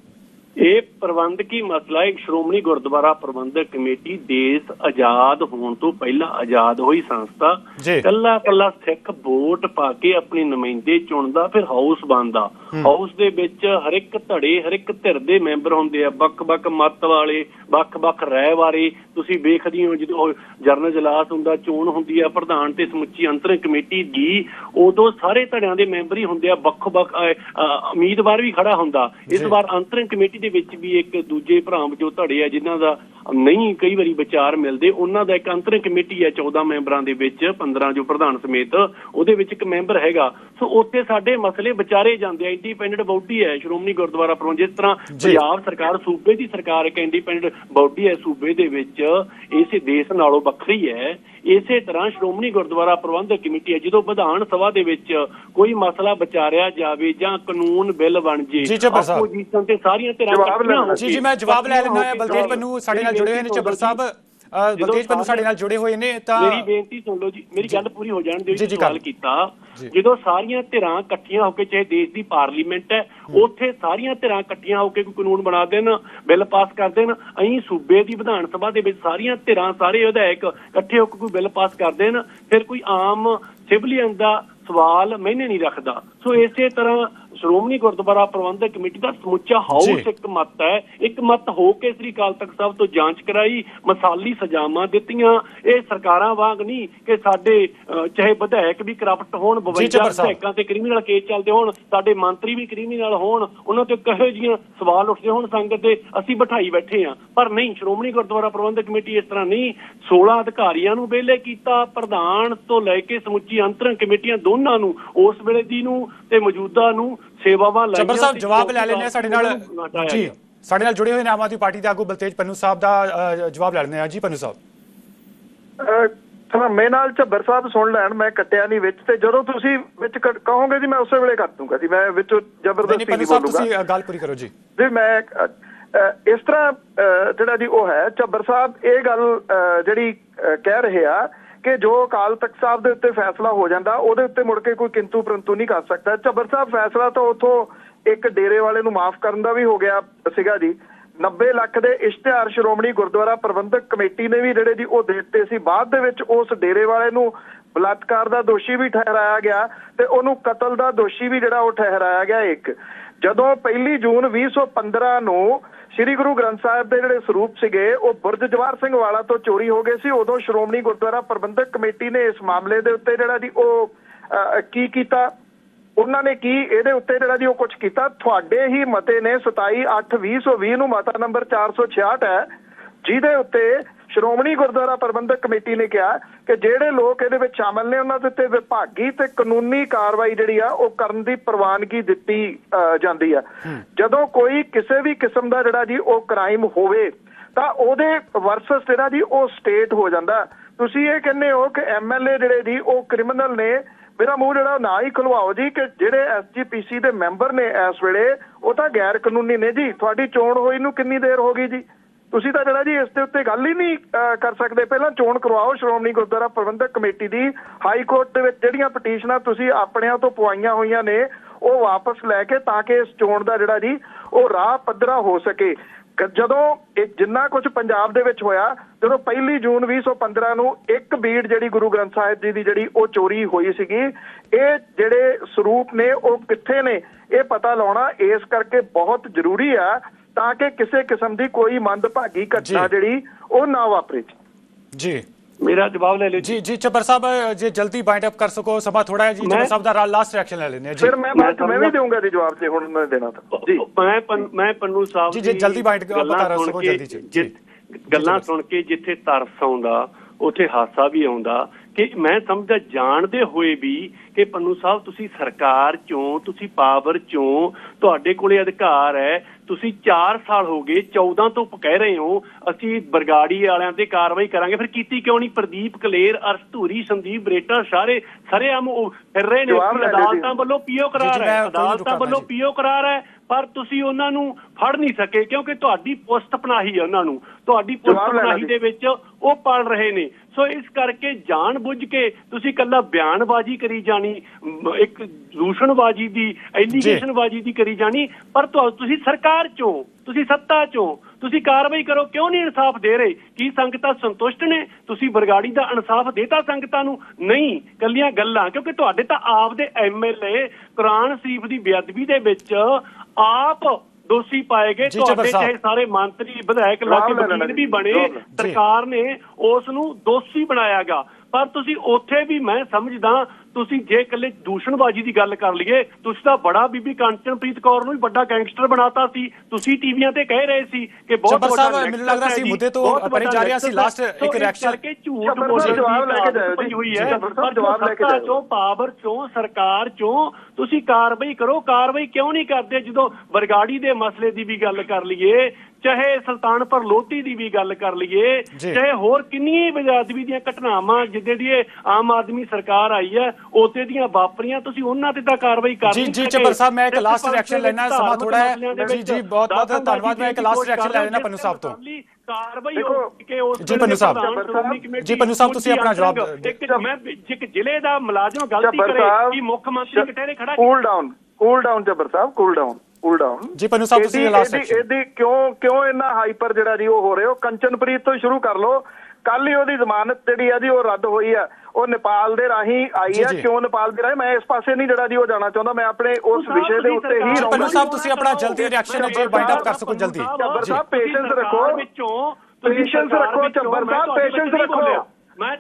ਇਹ ਪ੍ਰਬੰਧਕੀ ਮਸਲਾ ਇੱਕ ਸ਼੍ਰੋਮਣੀ ਗੁਰਦੁਆਰਾ ਪ੍ਰਬੰਧਕ ਕਮੇਟੀ ਦੇਸ਼ ਆਜ਼ਾਦ ਹੋਣ ਤੋਂ ਪਹਿਲਾਂ ਆਜ਼ਾਦ ਹੋਈ ਸੰਸਥਾ। ਕੱਲਾ ਕੱਲਾ ਸਿੱਖ ਵੋਟ ਪਾ ਕੇ ਆਪਣੀ ਨੁਮਾਇੰਦੇ ਚੁਣਦਾ ਫਿਰ ਹਾਊਸ ਬਣਦਾ। ਹਾਊਸ ਦੇ ਵਿੱਚ ਹਰ ਇੱਕ ਧੜੇ ਹਰ ਇੱਕ ਧਿਰ ਦੇ ਮੈਂਬਰ ਹੁੰਦੇ ਆ। ਵੱਖ-ਵੱਖ ਮਤ ਵਾਲੇ ਵੱਖ-ਵੱਖ ਰਾਏ ਵਾਲੇ। ਤੁਸੀਂ ਵੇਖਦੇ ਹੋ ਜਦੋਂ ਜਰਨਲ ਜਲਾਸ ਹੁੰਦਾ ਚੋਣ ਹੁੰਦੀ ਆ ਪ੍ਰਧਾਨ ਤੇ ਸਮੁੱਚੀ ਅੰਤਰਿਮ ਕਮੇਟੀ ਦੀ ਉਦੋਂ ਸਾਰੇ ਧੜਿਆਂ ਦੇ ਮੈਂਬਰ ਹੀ ਹੁੰਦੇ ਆ। ਅਹ, ਉਮੀਦਵਾਰ ਵੀ ਖੜਾ ਹੁੰਦਾ। ਇਸ। ਵਾਰ ਅੰਤਰਿਮ ਕਮੇਟੀ ਦੇ ਵਿੱਚ ਵੀ ਇੱਕ ਦੂਜੇ ਭਰਾ ਜੋ ਧੜੇ ਆ ਜਿਨ੍ਹਾਂ ਦਾ ਨਹੀਂ ਕਈ ਵਾਰੀ ਵਿਚਾਰ ਮਿਲਦੇ। ਉਹਨਾਂ ਦਾ ਇੱਕ ਅੰਤਰਿਮ ਕਮੇਟੀ ਹੈ 14 ਮੈਂਬਰਾਂ ਦੇ ਵਿੱਚ 15 ਜੋ ਪ੍ਰਧਾਨ ਸਮੇਤ। ਉਹਦੇ ਵਿੱਚ ਇੱਕ ਮੈਂਬਰ ਹੈਗਾ। ਸੋ ਉੱਥੇ ਸਾਡੇ ਮਸਲੇ ਵਿਚਾਰੇ ਜਾਂਦੇ ਆ। ਇੰਡੀਪੈਂਡੈਂਟ ਬਾਡੀ ਹੈ ਸ਼੍ਰੋਮਣੀ ਗੁਰਦੁਆਰਾ ਪ੍ਰਬੰਧ ਜਿਸ ਤਰ੍ਹਾਂ। ਪੰਜਾਬ ਸਰਕਾਰ ਸੂਬੇ ਦੀ ਸਰਕਾਰ ਇੱਕ ਇੰਡੀਪੈਂਡੈਂਟ ਬਾਡੀ ਹੈ ਸੂਬੇ ਦੇ ਵਿੱਚ। ਇਸੇ ਦੇਸ਼ ਨਾਲੋਂ ਵੱਖਰੀ ਹੈ। ਇਸੇ ਤਰ੍ਹਾਂ ਸ਼੍ਰੋਮਣੀ ਗੁਰਦੁਆਰਾ ਪ੍ਰਬੰਧਕ ਕਮੇਟੀ ਹੈ ਜਦੋਂ ਵਿਧਾਨ ਸਭਾ ਦੇ ਵਿੱਚ ਕੋਈ ਮਸਲਾ ਵਿਚਾਰਿਆ ਜਾਵੇ ਜਾਂ ਕਾਨੂੰਨ ਬਿੱਲ ਬਣ ਜੇ। ਆਪੋਜੀਸ਼ਨ ਤੇ ਸਾਰੀਆਂ ਧਿਰਾਂ ਜੀ ਜੀ ਮੈਂ ਜਵਾਬ ਲੈ ਲੈਣਾ ਹੈ। ਕੇ ਪੰਨੂ ਸਾਡੇ ਨਾਲ ਜੁੜੇ ਹੋਏ ਨੇ ਚੱਬਰ ਸਾਹਿਬ। ਬਲਤੇਜ ਪੰਨੂ ਸਾਡੇ ਨਾਲ ਜੁੜੇ ਹੋਏ ਨੇ ਤਾਂ ਮੇਰੀ ਬੇਨਤੀ ਸੁਣ ਲਓ ਜੀ ਮੇਰੀ ਗੱਲ ਪੂਰੀ ਹੋ ਜਾਣ ਦਿਓ ਜੀ, ਸਵਾਲ। ਕੀਤਾ। ਜਦੋਂ ਸਾਰੀਆਂ ਧਿਰਾਂ ਇਕੱਠੀਆਂ ਹੋ ਕੇ ਚਾਹੇ ਦੇਸ਼ ਦੀ ਪਾਰਲੀਮੈਂਟ ਹੈ ਉੱਥੇ ਸਾਰੀਆਂ ਧਿਰਾਂ ਇਕੱਠੀਆਂ ਹੋ ਕੇ ਕੋਈ ਕਾਨੂੰਨ ਬਣਾ ਦੇਣ ਬਿੱਲ ਪਾਸ ਕਰ ਦੇਣ ਅਹੀਂ ਸੂਬੇ ਦੀ ਵਿਧਾਨ ਸਭਾ ਦੇ ਵਿੱਚ ਸਾਰੀਆਂ ਧਿਰਾਂ ਸਾਰੇ ਵਿਧਾਇਕ ਇਕੱਠੇ ਹੋ ਕੇ ਕੋਈ ਬਿੱਲ ਪਾਸ ਕਰ ਦੇਣ ਫਿਰ ਕੋਈ ਆਮ ਸਿਵਲੀਅਨ ਦਾ ਸਵਾਲ ਮੈਨੇ ਨਹੀਂ ਰੱਖਦਾ ਸੋ ਇਸੇ ਤਰ੍ਹਾਂ ਸ਼੍ਰੋਮਣੀ ਗੁਰਦੁਆਰਾ ਪ੍ਰਬੰਧਕ ਕਮੇਟੀ ਦਾ ਸਮੁੱਚਾ ਹਾਊਸ। ਇੱਕ ਮਤ ਹੈ ਇੱਕ ਮਤ ਹੋ ਕੇ ਸ੍ਰੀ ਅਕਾਲ ਤਖਤ ਸਾਹਿਬ ਤੋਂ ਜਾਂਚ ਕਰਾਈ ਮਸਾਲੀ ਸਜ਼ਾਵਾਂ ਦਿੱਤੀਆਂ ਇਹ ਸਰਕਾਰਾਂ ਵਾਂਗ ਨਹੀਂ ਕਿ ਸਾਡੇ ਚਾਹੇ ਵਿਧਾਇਕ ਵੀ ਕਰਪਟ ਹੋਣ 52 ਚੱਬਰ ਸਾਹਿਬ। ਵਿਧਾਇਕਾਂ ਤੇ ਕ੍ਰਿਮੀਨਲ ਕੇਸ ਚੱਲਦੇ ਹੋਣ ਸਾਡੇ ਮੰਤਰੀ ਵੀ ਕ੍ਰਿਮੀਨਲ ਹੋਣ ਉਹਨਾਂ ਤੇ ਕਹੇ ਜੀਆਂ ਸਵਾਲ ਉੱਠਦੇ ਹੋਣ ਸੰਗਤ ਦੇ ਅਸੀਂ ਬਿਠਾਈ ਬੈਠੇ ਆ ਪਰ ਨਹੀਂ ਸ਼੍ਰੋਮਣੀ ਗੁਰਦੁਆਰਾ ਪ੍ਰਬੰਧਕ ਕਮੇਟੀ ਇਸ ਤਰ੍ਹਾਂ ਨਹੀਂ 16 ਅਧਿਕਾਰੀਆਂ ਨੂੰ ਵਿਹਲੇ ਕੀਤਾ ਪ੍ਰਧਾਨ ਤੋਂ ਲੈ ਕੇ ਸਮੁੱਚੀ ਅੰਤਰੰਗ ਕਮੇਟੀਆਂ ਦੋਨਾਂ ਨੂੰ ਉਸ ਵੇਲੇ ਦੀ ਨੂੰ ਤੇ ਮੌਜੂਦਾ ਨੂੰ ਸੇਵਾਵਾਂ ਲਾਈਆਂ ਚੱਬਰ ਸਾਹਿਬ ਤੇ ਜਵਾਬ ਲੈ ਲੈਣੇ ਸਾਡੇ ਨਾਲ। ਜੀ। ਸਾਡੇ ਨਾਲ ਜੁੜੇ ਹੋਏ ਨੇ ਆਮ ਆਦਮੀ ਪਾਰਟੀ ਦੇ ਆਗੂ ਬਲਤੇਜ ਪੰਨੂ ਸਾਹਿਬ ਦਾ ਜਵਾਬ ਲੈ ਲੈਣੇ ਆ ਜੀ ਪੰਨੂ ਸਾਹਿਬ। ਧਰਮੇ ਨਾਲ ਝੱਬਰ ਸਾਹਿਬ ਸੁਣ ਲੈਣ ਮੈਂ ਕੱਟਿਆ ਨਹੀਂ ਵਿੱਚ ਤੇ ਜਦੋਂ ਤੁਸੀਂ ਵਿੱਚ ਕੱਟ- ਕਹੋਗੇ ਜੀ ਮੈਂ ਉਸੇ ਵੇਲੇ ਕਰ ਦੂੰਗਾ ਜੀ ਮੈਂ ਵਿੱਚੋਂ ਜ਼ਬਰਦਸਤੀ ਨਹੀਂ ਪੰਨੂ ਨਹੀਂ ਸਾਹਿਬ ਬੋਲੂਗਾ। ਤੁਸੀਂ ਗੱਲ ਪੂਰੀ ਕਰੋ ਜੀ। ਜੀ ਮੈਂ ਇਸ ਤਰ੍ਹਾਂ ਜਿਹੜਾ ਜੀ ਉਹ ਹੈ ਝੱਬਰ ਸਾਹਿਬ ਇਹ ਗੱਲ ਜਿਹੜੀ ਕਹਿ ਰਹੇ ਆ ਕਿ ਜੋ ਅਕਾਲ ਤਖਤ ਸਾਹਿਬ ਦੇ ਉੱਤੇ ਫੈਸਲਾ ਹੋ ਜਾਂਦਾ, ਉਹਦੇ ਉੱਤੇ ਮੁੜ ਕੇ ਕੋਈ ਕਿੰਤੂ ਪ੍ਰੰਤੂ ਨਹੀਂ ਕਰ ਸਕਦਾ। ਝੱਬਰ ਸਾਹਿਬ, ਫੈਸਲਾ ਤਾਂ ਉਥੋਂ ਇੱਕ ਡੇਰੇ ਵਾਲੇ ਨੂੰ ਮਾਫ ਕਰਨ ਦਾ ਵੀ ਹੋ ਗਿਆ ਸੀਗਾ ਜੀ। 90 ਲੱਖ ਦੇ ਇਸ਼ਤਿਹਾਰ ਸ਼੍ਰੋਮਣੀ ਗੁਰਦੁਆਰਾ ਪ੍ਰਬੰਧਕ ਕਮੇਟੀ ਨੇ ਵੀ ਜਿਹੜੇ ਜੀ ਉਹ ਦੇ ਦਿੱਤੇ ਸੀ। ਬਾਅਦ ਦੇ ਵਿੱਚ ਉਸ ਡੇਰੇ ਵਾਲੇ ਨੂੰ ਬਲਾਤਕਾਰ ਦਾ ਦੋਸ਼ੀ ਵੀ ਠਹਿਰਾਇਆ ਗਿਆ ਤੇ ਉਹਨੂੰ ਕਤਲ ਦਾ ਦੋਸ਼ੀ ਵੀ ਜਿਹੜਾ ਉਹ ਠਹਿਰਾਇਆ ਗਿਆ ਇੱਕ। ਜਦੋਂ ਪਹਿਲੀ ਜੂਨ 2015 ਨੂੰ ਸ੍ਰੀ ਗੁਰੂ ਗ੍ਰੰਥ ਸਾਹਿਬ ਦੇ ਜਿਹੜੇ ਸਰੂਪ ਸੀਗੇ, ਉਹ ਬੁਰਜ ਜਵਾਹਰ ਸਿੰਘ ਵਾਲਾ ਤੋਂ ਚੋਰੀ ਹੋ ਗਏ ਸੀ। ਉਦੋਂ ਸ਼੍ਰੋਮਣੀ ਗੁਰਦੁਆਰਾ ਪ੍ਰਬੰਧਕ ਕਮੇਟੀ ਨੇ ਇਸ ਮਾਮਲੇ ਦੇ ਉੱਤੇ ਜਿਹੜਾ ਜੀ ਉਹ ਕੀ ਕੀਤਾ? ਉਹਨਾਂ ਨੇ ਕੀ ਇਹਦੇ ਉੱਤੇ ਜਿਹੜਾ ਜੀ ਉਹ ਕੁਝ ਕੀਤਾ? ਤੁਹਾਡੇ ਹੀ ਮਤੇ ਨੇ 27 8 2020 ਨੂੰ ਮਤਾ ਨੰਬਰ 466 ਹੈ, ਜਿਹਦੇ ਉੱਤੇ ਸ਼੍ਰੋਮਣੀ ਗੁਰਦੁਆਰਾ ਪ੍ਰਬੰਧਕ ਕਮੇਟੀ ਨੇ ਕਿਹਾ ਕਿ ਜਿਹੜੇ ਲੋਕ ਇਹਦੇ ਵਿੱਚ ਸ਼ਾਮਲ ਨੇ ਉਹਨਾਂ ਦੇ ਉੱਤੇ ਵਿਭਾਗੀ ਤੇ ਕਾਨੂੰਨੀ ਕਾਰਵਾਈ ਜਿਹੜੀ ਆ ਉਹ ਕਰਨ ਦੀ ਪ੍ਰਵਾਨਗੀ ਦਿੱਤੀ ਜਾਂਦੀ ਆ। ਜਦੋਂ ਕੋਈ ਕਿਸੇ ਵੀ ਕਿਸਮ ਦਾ ਜਿਹੜਾ ਜੀ ਉਹ ਕ੍ਰਾਈਮ ਹੋਵੇ ਤਾਂ ਉਹਦੇ ਵਰਸਸ ਜਿਹੜਾ ਜੀ ਉਹ ਸਟੇਟ ਹੋ ਜਾਂਦਾ। ਤੁਸੀਂ ਇਹ ਕਹਿੰਦੇ ਹੋ ਕਿ ਐਮਐਲਏ ਜਿਹੜੇ ਜੀ ਉਹ ਕ੍ਰਿਮੀਨਲ ਨੇ। ਮੇਰਾ ਮੂੰਹ ਜਿਹੜਾ ਨਾ ਹੀ ਖੁਲਵਾਓ ਜੀ ਕਿ ਜਿਹੜੇ ਐਸਜੀਪੀਸੀ ਦੇ ਮੈਂਬਰ ਨੇ ਇਸ ਵੇਲੇ ਉਹ ਤਾਂ ਗੈਰ ਕਾਨੂੰਨੀ ਨੇ ਜੀ। ਤੁਹਾਡੀ ਚੋਣ ਹੋਈ ਨੂੰ ਕਿੰਨੀ ਦੇਰ ਹੋ ਗਈ ਜੀ? ਤੁਸੀਂ ਤਾਂ ਜਿਹੜਾ ਜੀ ਇਸ ਦੇ ਉੱਤੇ ਗੱਲ ਹੀ ਨਹੀਂ ਅਹ, ਕਰ ਸਕਦੇ। ਪਹਿਲਾਂ ਚੋਣ ਕਰਵਾਓ ਸ਼੍ਰੋਮਣੀ ਗੁਰਦੁਆਰਾ ਪ੍ਰਬੰਧਕ ਕਮੇਟੀ ਦੀ। ਹਾਈ ਕੋਰਟ ਦੇ ਵਿੱਚ ਜਿਹੜੀਆਂ ਪਟੀਸ਼ਨਾਂ ਤੁਸੀਂ ਆਪਣਿਆਂ ਤੋਂ ਪਵਾਈਆਂ ਹੋਈਆਂ ਨੇ ਉਹ ਵਾਪਸ ਲੈ ਕੇ ਤਾਂ ਕਿ ਇਸ ਚੋਣ ਦਾ ਜਿਹੜਾ ਜੀ ਉਹ ਰਾਹ ਪੱਧਰਾ ਹੋ ਸਕੇ। ਜਦੋਂ ਇਹ ਜਿੰਨਾ ਕੁਝ ਪੰਜਾਬ ਦੇ ਵਿੱਚ ਹੋਇਆ ਜਦੋਂ ਪਹਿਲੀ ਜੂਨ 2015 ਨੂੰ ਇੱਕ ਬੀੜ ਜਿਹੜੀ ਗੁਰੂ ਗ੍ਰੰਥ ਸਾਹਿਬ ਜੀ ਦੀ ਜਿਹੜੀ ਉਹ ਚੋਰੀ ਹੋਈ ਸੀਗੀ ਇਹ ਜਿਹੜੇ ਸਰੂਪ ਨੇ ਉਹ ਕਿੱਥੇ ਨੇ ਇਹ ਪਤਾ ਲਾਉਣਾ ਇਸ ਕਰਕੇ ਬਹੁਤ ਜ਼ਰੂਰੀ ਆ ਤਾਂ ਕਿ ਕਿਸੇ ਕਿਸਮ ਦੀ ਕੋਈ ਮੰਦਭਾਗੀ ਘਟਨਾ। ਜਿਹੜੀ ਉਹ ਨਾ ਵਾਪਰੇ। ਜੀ। ਮੇਰਾ ਜਵਾਬ ਲੈ ਲਿਓ ਜੀ। ਜੀ ਚੱਬਰ ਸਾਹਿਬ ਜੇ ਜਲਦੀ ਬਾਈਂਡ ਅਪ ਕਰ ਸਕੋ ਸਮਾਂ ਥੋੜਾ ਹੈ ਜੀ ਚੱਬਰ ਸਾਹਿਬ ਦਾ ਲਾਸਟ ਰਿਐਕਸ਼ਨ ਲੈ ਲੈਣੇ ਆ ਜੀ। ਫਿਰ ਮੈਂ ਮੈਂ ਵੀ ਦੇਵਾਂਗਾ ਜੀ ਜਵਾਬ ਜੇ ਹੁਣ ਮੈਂ ਦੇਣਾ ਤਾਂ। ਜੀ ਮੈਂ ਮੈਂ ਪੰਨੂ ਸਾਹਿਬ ਜੀ, ਜੀ, ਜਲਦੀ ਗੱਲਾਂ ਪਤਾ ਕਰ ਸੁਣ ਸਕੋ ਕੇ ਜਲਦੀ। ਜਿ- ਗੱਲਾਂ ਸੁਣ ਕੇ ਜਿੱਥੇ ਤਰਸ ਆਉਂਦਾ ਉੱਥੇ ਹਾਸਾ ਵੀ ਆਉਂਦਾ ਕਿ ਮੈਂ ਸਮਝਦਾ ਜਾਣਦੇ ਹੋਏ ਵੀ ਕਿ ਪੰਨੂ ਸਾਹਿਬ ਤੁਸੀਂ ਸਰਕਾਰ ਚੋਂ ਤੁਸੀਂ ਪਾਵਰ ਚੋਂ ਤੁਹਾਡੇ ਕੋਲੇ ਅਧਿਕਾਰ ਹੈ ਤੁਸੀਂ 4 ਸਾਲ ਹੋ ਗਏ 14 ਤੋਂ ਕਹਿ ਰਹੇ ਹੋ ਅਸੀਂ ਬਰਗਾੜੀ ਵਾਲਿਆਂ ਤੇ ਕਾਰਵਾਈ ਕਰਾਂਗੇ। ਫਿਰ ਕੀਤੀ ਕਿਉਂ ਨਹੀਂ? ਪ੍ਰਦੀਪ ਕਲੇਰ ਅਰਸ਼ ਧੂਰੀ ਸੰਦੀਪ ਬਰੇਟਾ ਸਾਰੇ ਸਾਰੇ ਆਮ ਉਹ ਫਿਰ ਰਹੇ ਨੇ। ਅਦਾਲਤਾਂ ਵੱਲੋਂ ਪੀਓ ਕਰਾਰ ਹੈ। ਅਦਾਲਤਾਂ ਵੱਲੋਂ। ਪੀਓ ਕਰਾਰ ਹੈ। ਪਰ ਤੁਸੀਂ ਉਹਨਾਂ ਨੂੰ ਫੜ ਨਹੀਂ ਸਕੇ ਕਿਉਂਕਿ ਤੁਹਾਡੀ ਪੁਸਤ ਪਨਾਹੀ ਹੈ ਉਹਨਾਂ ਨੂੰ। ਤੁਹਾਡੀ ਪੁਸਤ ਪਨਾਹੀ। ਦੇ ਵਿੱਚ ਉਹ ਪੜ ਰਹੇ ਨੇ। ਸੋ ਇਸ ਕਰਕੇ ਜਾਣ ਬੁੱਝ ਕੇ ਤੁਸੀਂ ਕੱਲਾ ਬਿਆਨਬਾਜ਼ੀ ਕਰੀ ਜਾਣੀ ਇੱਕ ਦੂਸ਼ਣਬਾਜ਼ੀ ਦੀ ਐਲੀਗੇਸ਼ਨਬਾਜ਼ੀ ਦੀ ਕਰੀ ਜਾਣੀ ਪਰ ਤੁਹਾ- ਤੁਸੀਂ ਸਰਕਾਰ ਚੋਂ ਤੁਸੀਂ ਸੱਤਾ ਚੋਂ ਤੁਸੀਂ ਕਾਰਵਾਈ ਕਰੋ ਕਿਉਂ ਨਹੀਂ ਇਨਸਾਫ ਦੇ ਰਹੇ? ਕੀ ਸੰਗਤਾਂ ਸੰਤੁਸ਼ਟ ਨੇ? ਤੁਸੀਂ ਬਰਗਾੜੀ ਦਾ ਇਨਸਾਫ ਦੇਤਾ ਸੰਗਤਾਂ ਨੂੰ? ਨਹੀਂ ਕੱਲੀਆਂ ਗੱਲਾਂ ਕਿਉਂਕਿ ਤੁਹਾਡੇ ਤਾਂ ਆਪ ਦੇ ਐਮਐਲਏ ਕੁਰਾਨ ਸ਼ਰੀਫ ਦੀ ਬੇਅਦਬੀ ਦੇ ਵਿੱਚ ਆਪ ਦੋਸ਼ੀ ਪਾਏ ਗਏ। ਤੁਹਾਡੇ। ਚਾਹੇ ਸਾਰੇ ਮੰਤਰੀ ਵਿਧਾਇਕ ਲਾਗੇ ਵਕੀਲ ਵੀ ਬਣੇ। ਸਰਕਾਰ ਨੇ ਉਸ ਨੂੰ ਦੋਸ਼ੀ ਬਣਾਇਆਗਾ। ਪਰ ਤੁਸੀਂ ਉੱਥੇ ਵੀ ਮੈਂ ਸਮਝਦਾ ਤੁਸੀਂ ਜੇ ਇਕੱਲੇ ਦੂਸ਼ਣਬਾਜ਼ੀ ਦੀ ਗੱਲ ਕਰ ਲਈਏ ਤੁਸੀਂ ਤਾਂ ਬੜਾ ਬੀਬੀ ਕੰਚਨਪ੍ਰੀਤ ਕੌਰ ਨੂੰ ਵੀ ਵੱਡਾ ਗੈਂਗਸਟਰ ਬਣਾਤਾ ਸੀ ਤੁਸੀਂ ਟੀਵੀਆਂ ਤੇ ਕਹਿ ਰਹੇ ਸੀ ਕਿ ਬਹੁਤ ਜੱਬਰ ਵੱਡਾ ਸਾਹਿਬ, ਮੈਨੂੰ ਲੱਗਦਾ ਸੀ ਮੁੱਦੇ ਤੋਂ ਪਰੇ ਜਾ ਰਿਹਾ ਸੀ। gangster ਇੱਕ reaction- ਕਰਕੇ ਝੂਠ ਦੀ ਜਵਾਬ ਲੈ ਕੇ ਜਾਇਓ ਜੀ। ਹੋਈ ਜੀ, ਹੈ ਪਰ ਜੋ ਜਵਾਬ ਲੈ ਕੇ ਜਾਇਓ। ਚੋਂ ਪਾਵਰ ਚੋਂ ਸਰਕਾਰ ਚੋਂ ਤੁਸੀਂ ਕਾਰਵਾਈ ਕਰੋ ਕਾਰਵਾਈ ਕਿਉਂ ਨਹੀਂ ਕਰਦੇ ਜਦੋਂ ਬਰਗਾੜੀ ਦੇ ਮਸਲੇ ਦੀ ਵੀ ਗੱਲ ਕਰ ਲਈਏ ਚਾਹੇ ਸੁਲਤਾਨਪੁਰ ਲੋਧੀ ਦੀ ਵੀ ਗੱਲ ਕਰ ਲਈਏ। ਚਾਹੇ ਹੋਰ ਕਿੰਨੀਆਂ ਬੇਅਦਬੀ ਦੀਆਂ ਘਟਨਾਵਾਂ ਜਿੱਦੇ ਦੀ ਇਹ ਆਮ ਆਦਮੀ ਸਰਕਾਰ ਆਈ ਹੈ ਉਤੇ ਦੀਆਂ ਵਾਪਰੀਆਂ ਤੁਸੀਂ ਉਹਨਾਂ ਤੇ ਤਾਂ ਕਾਰਵਾਈ ਕਰ ਜੀ ਜੀ। ਚੱਬਰ ਸਾਹਿਬ ਮੈਂ ਇੱਕ ਲਾਸਟ ਰਿਐਕਸ਼ਨ ਲੈਣਾ ਸਮਾਂ ਥੋੜਾ ਹੈ ਜੀ ਜੀ ਬਹੁਤ ਬਹੁਤ ਧੰਨਵਾਦ ਮੈਂ ਇੱਕ ਲਾਸਟ ਰਿਐਕਸ਼ਨ ਕਰ ਲੈਣਾ ਪੰਨੂ ਸਾਹਿਬ ਤੋਂ ਕਾਰਵਾਈ ਹੋ ਕਿ ਉਸ ਜੀ, ਪੰਨੂ ਸਾਹਿਬ। ਜੀ, ਪੰਨੂ ਸਾਹਿਬ, ਤੁਸੀਂ ਆਪਣਾ ਜਵਾਬ ਇੱਕ ਮੈਂ ਇੱਕ ਜ਼ਿਲ੍ਹੇ ਦਾ ਮੁਲਾਜ਼ਮ ਗਲਤੀ ਕਰੇ ਕਿ ਮੁੱਖ ਮੰਤਰੀ ਕਟਹਿਰੇ ਖੜਾ cool down cool down Jabbar ਸਾਹਿਬ cool down cool down ji, Pannu ਸਾਹਿਬ, ਤੁਸੀਂ section। ਇਹਦੀ ਕਿਉਂ ਕਿਉਂ ਇੰਨਾ ਹਾਈਪਰ ਜਿਹੜਾ ਜੀ ਉਹ ਹੋ ਰਹੇ? ਹੋ ਕੰਚਨਪ੍ਰੀਤ ਤੋਂ ਸ਼ੁਰੂ ਕਰ ਲਓ। ਕੱਲ ਹੀ ਉਹਦੀ ਜ਼ਮਾਨਤ ਜਿਹੜੀ ਆ ਜੀ ਉਹ ਰੱਦ ਹੋਈ ਆ। ਉਹ ਨੇਪਾਲ ਦੇ ਰਾਹੀਂ ਆਈ ਆ। ਕਿਉਂ ਨੇਪਾਲ ਦੇ ਰਾਹੀਂ? ਮੈਂ ਇਸ ਪਾਸੇ ਨਹੀਂ ਜਿਹੜਾ ਜੀ ਉਹ ਜਾਣਾ ਚਾਹੁੰਦਾ। ਮੈਂ ਆਪਣੇ ਉਸ ਵਿਸ਼ੇ ਦੇ ਉੱਤੇ ਹੀ ਰਹੂੰਗਾ ਪੰਨੂ ਸਾਹਿਬ, ਤੁਸੀਂ ਆਪਣਾ ਜਲਦੀ reaction ਜੇ wind up ਕਰ ਸਕੋ ਜਲਦੀ। ਚੱਬਰ ਜੀ। ਸਾਹਿਬ ਪੇਸ਼ੈਂਸ ਰੱਖੋ। ਵਿੱਚੋਂ ਪੇਸ਼ੈਂਸ ਰੱਖੋ ਚੱਬਰ ਸਾਹਿਬ ਪੇਸ਼ੈਂਸ ਰੱਖੋ। ਮੈਂ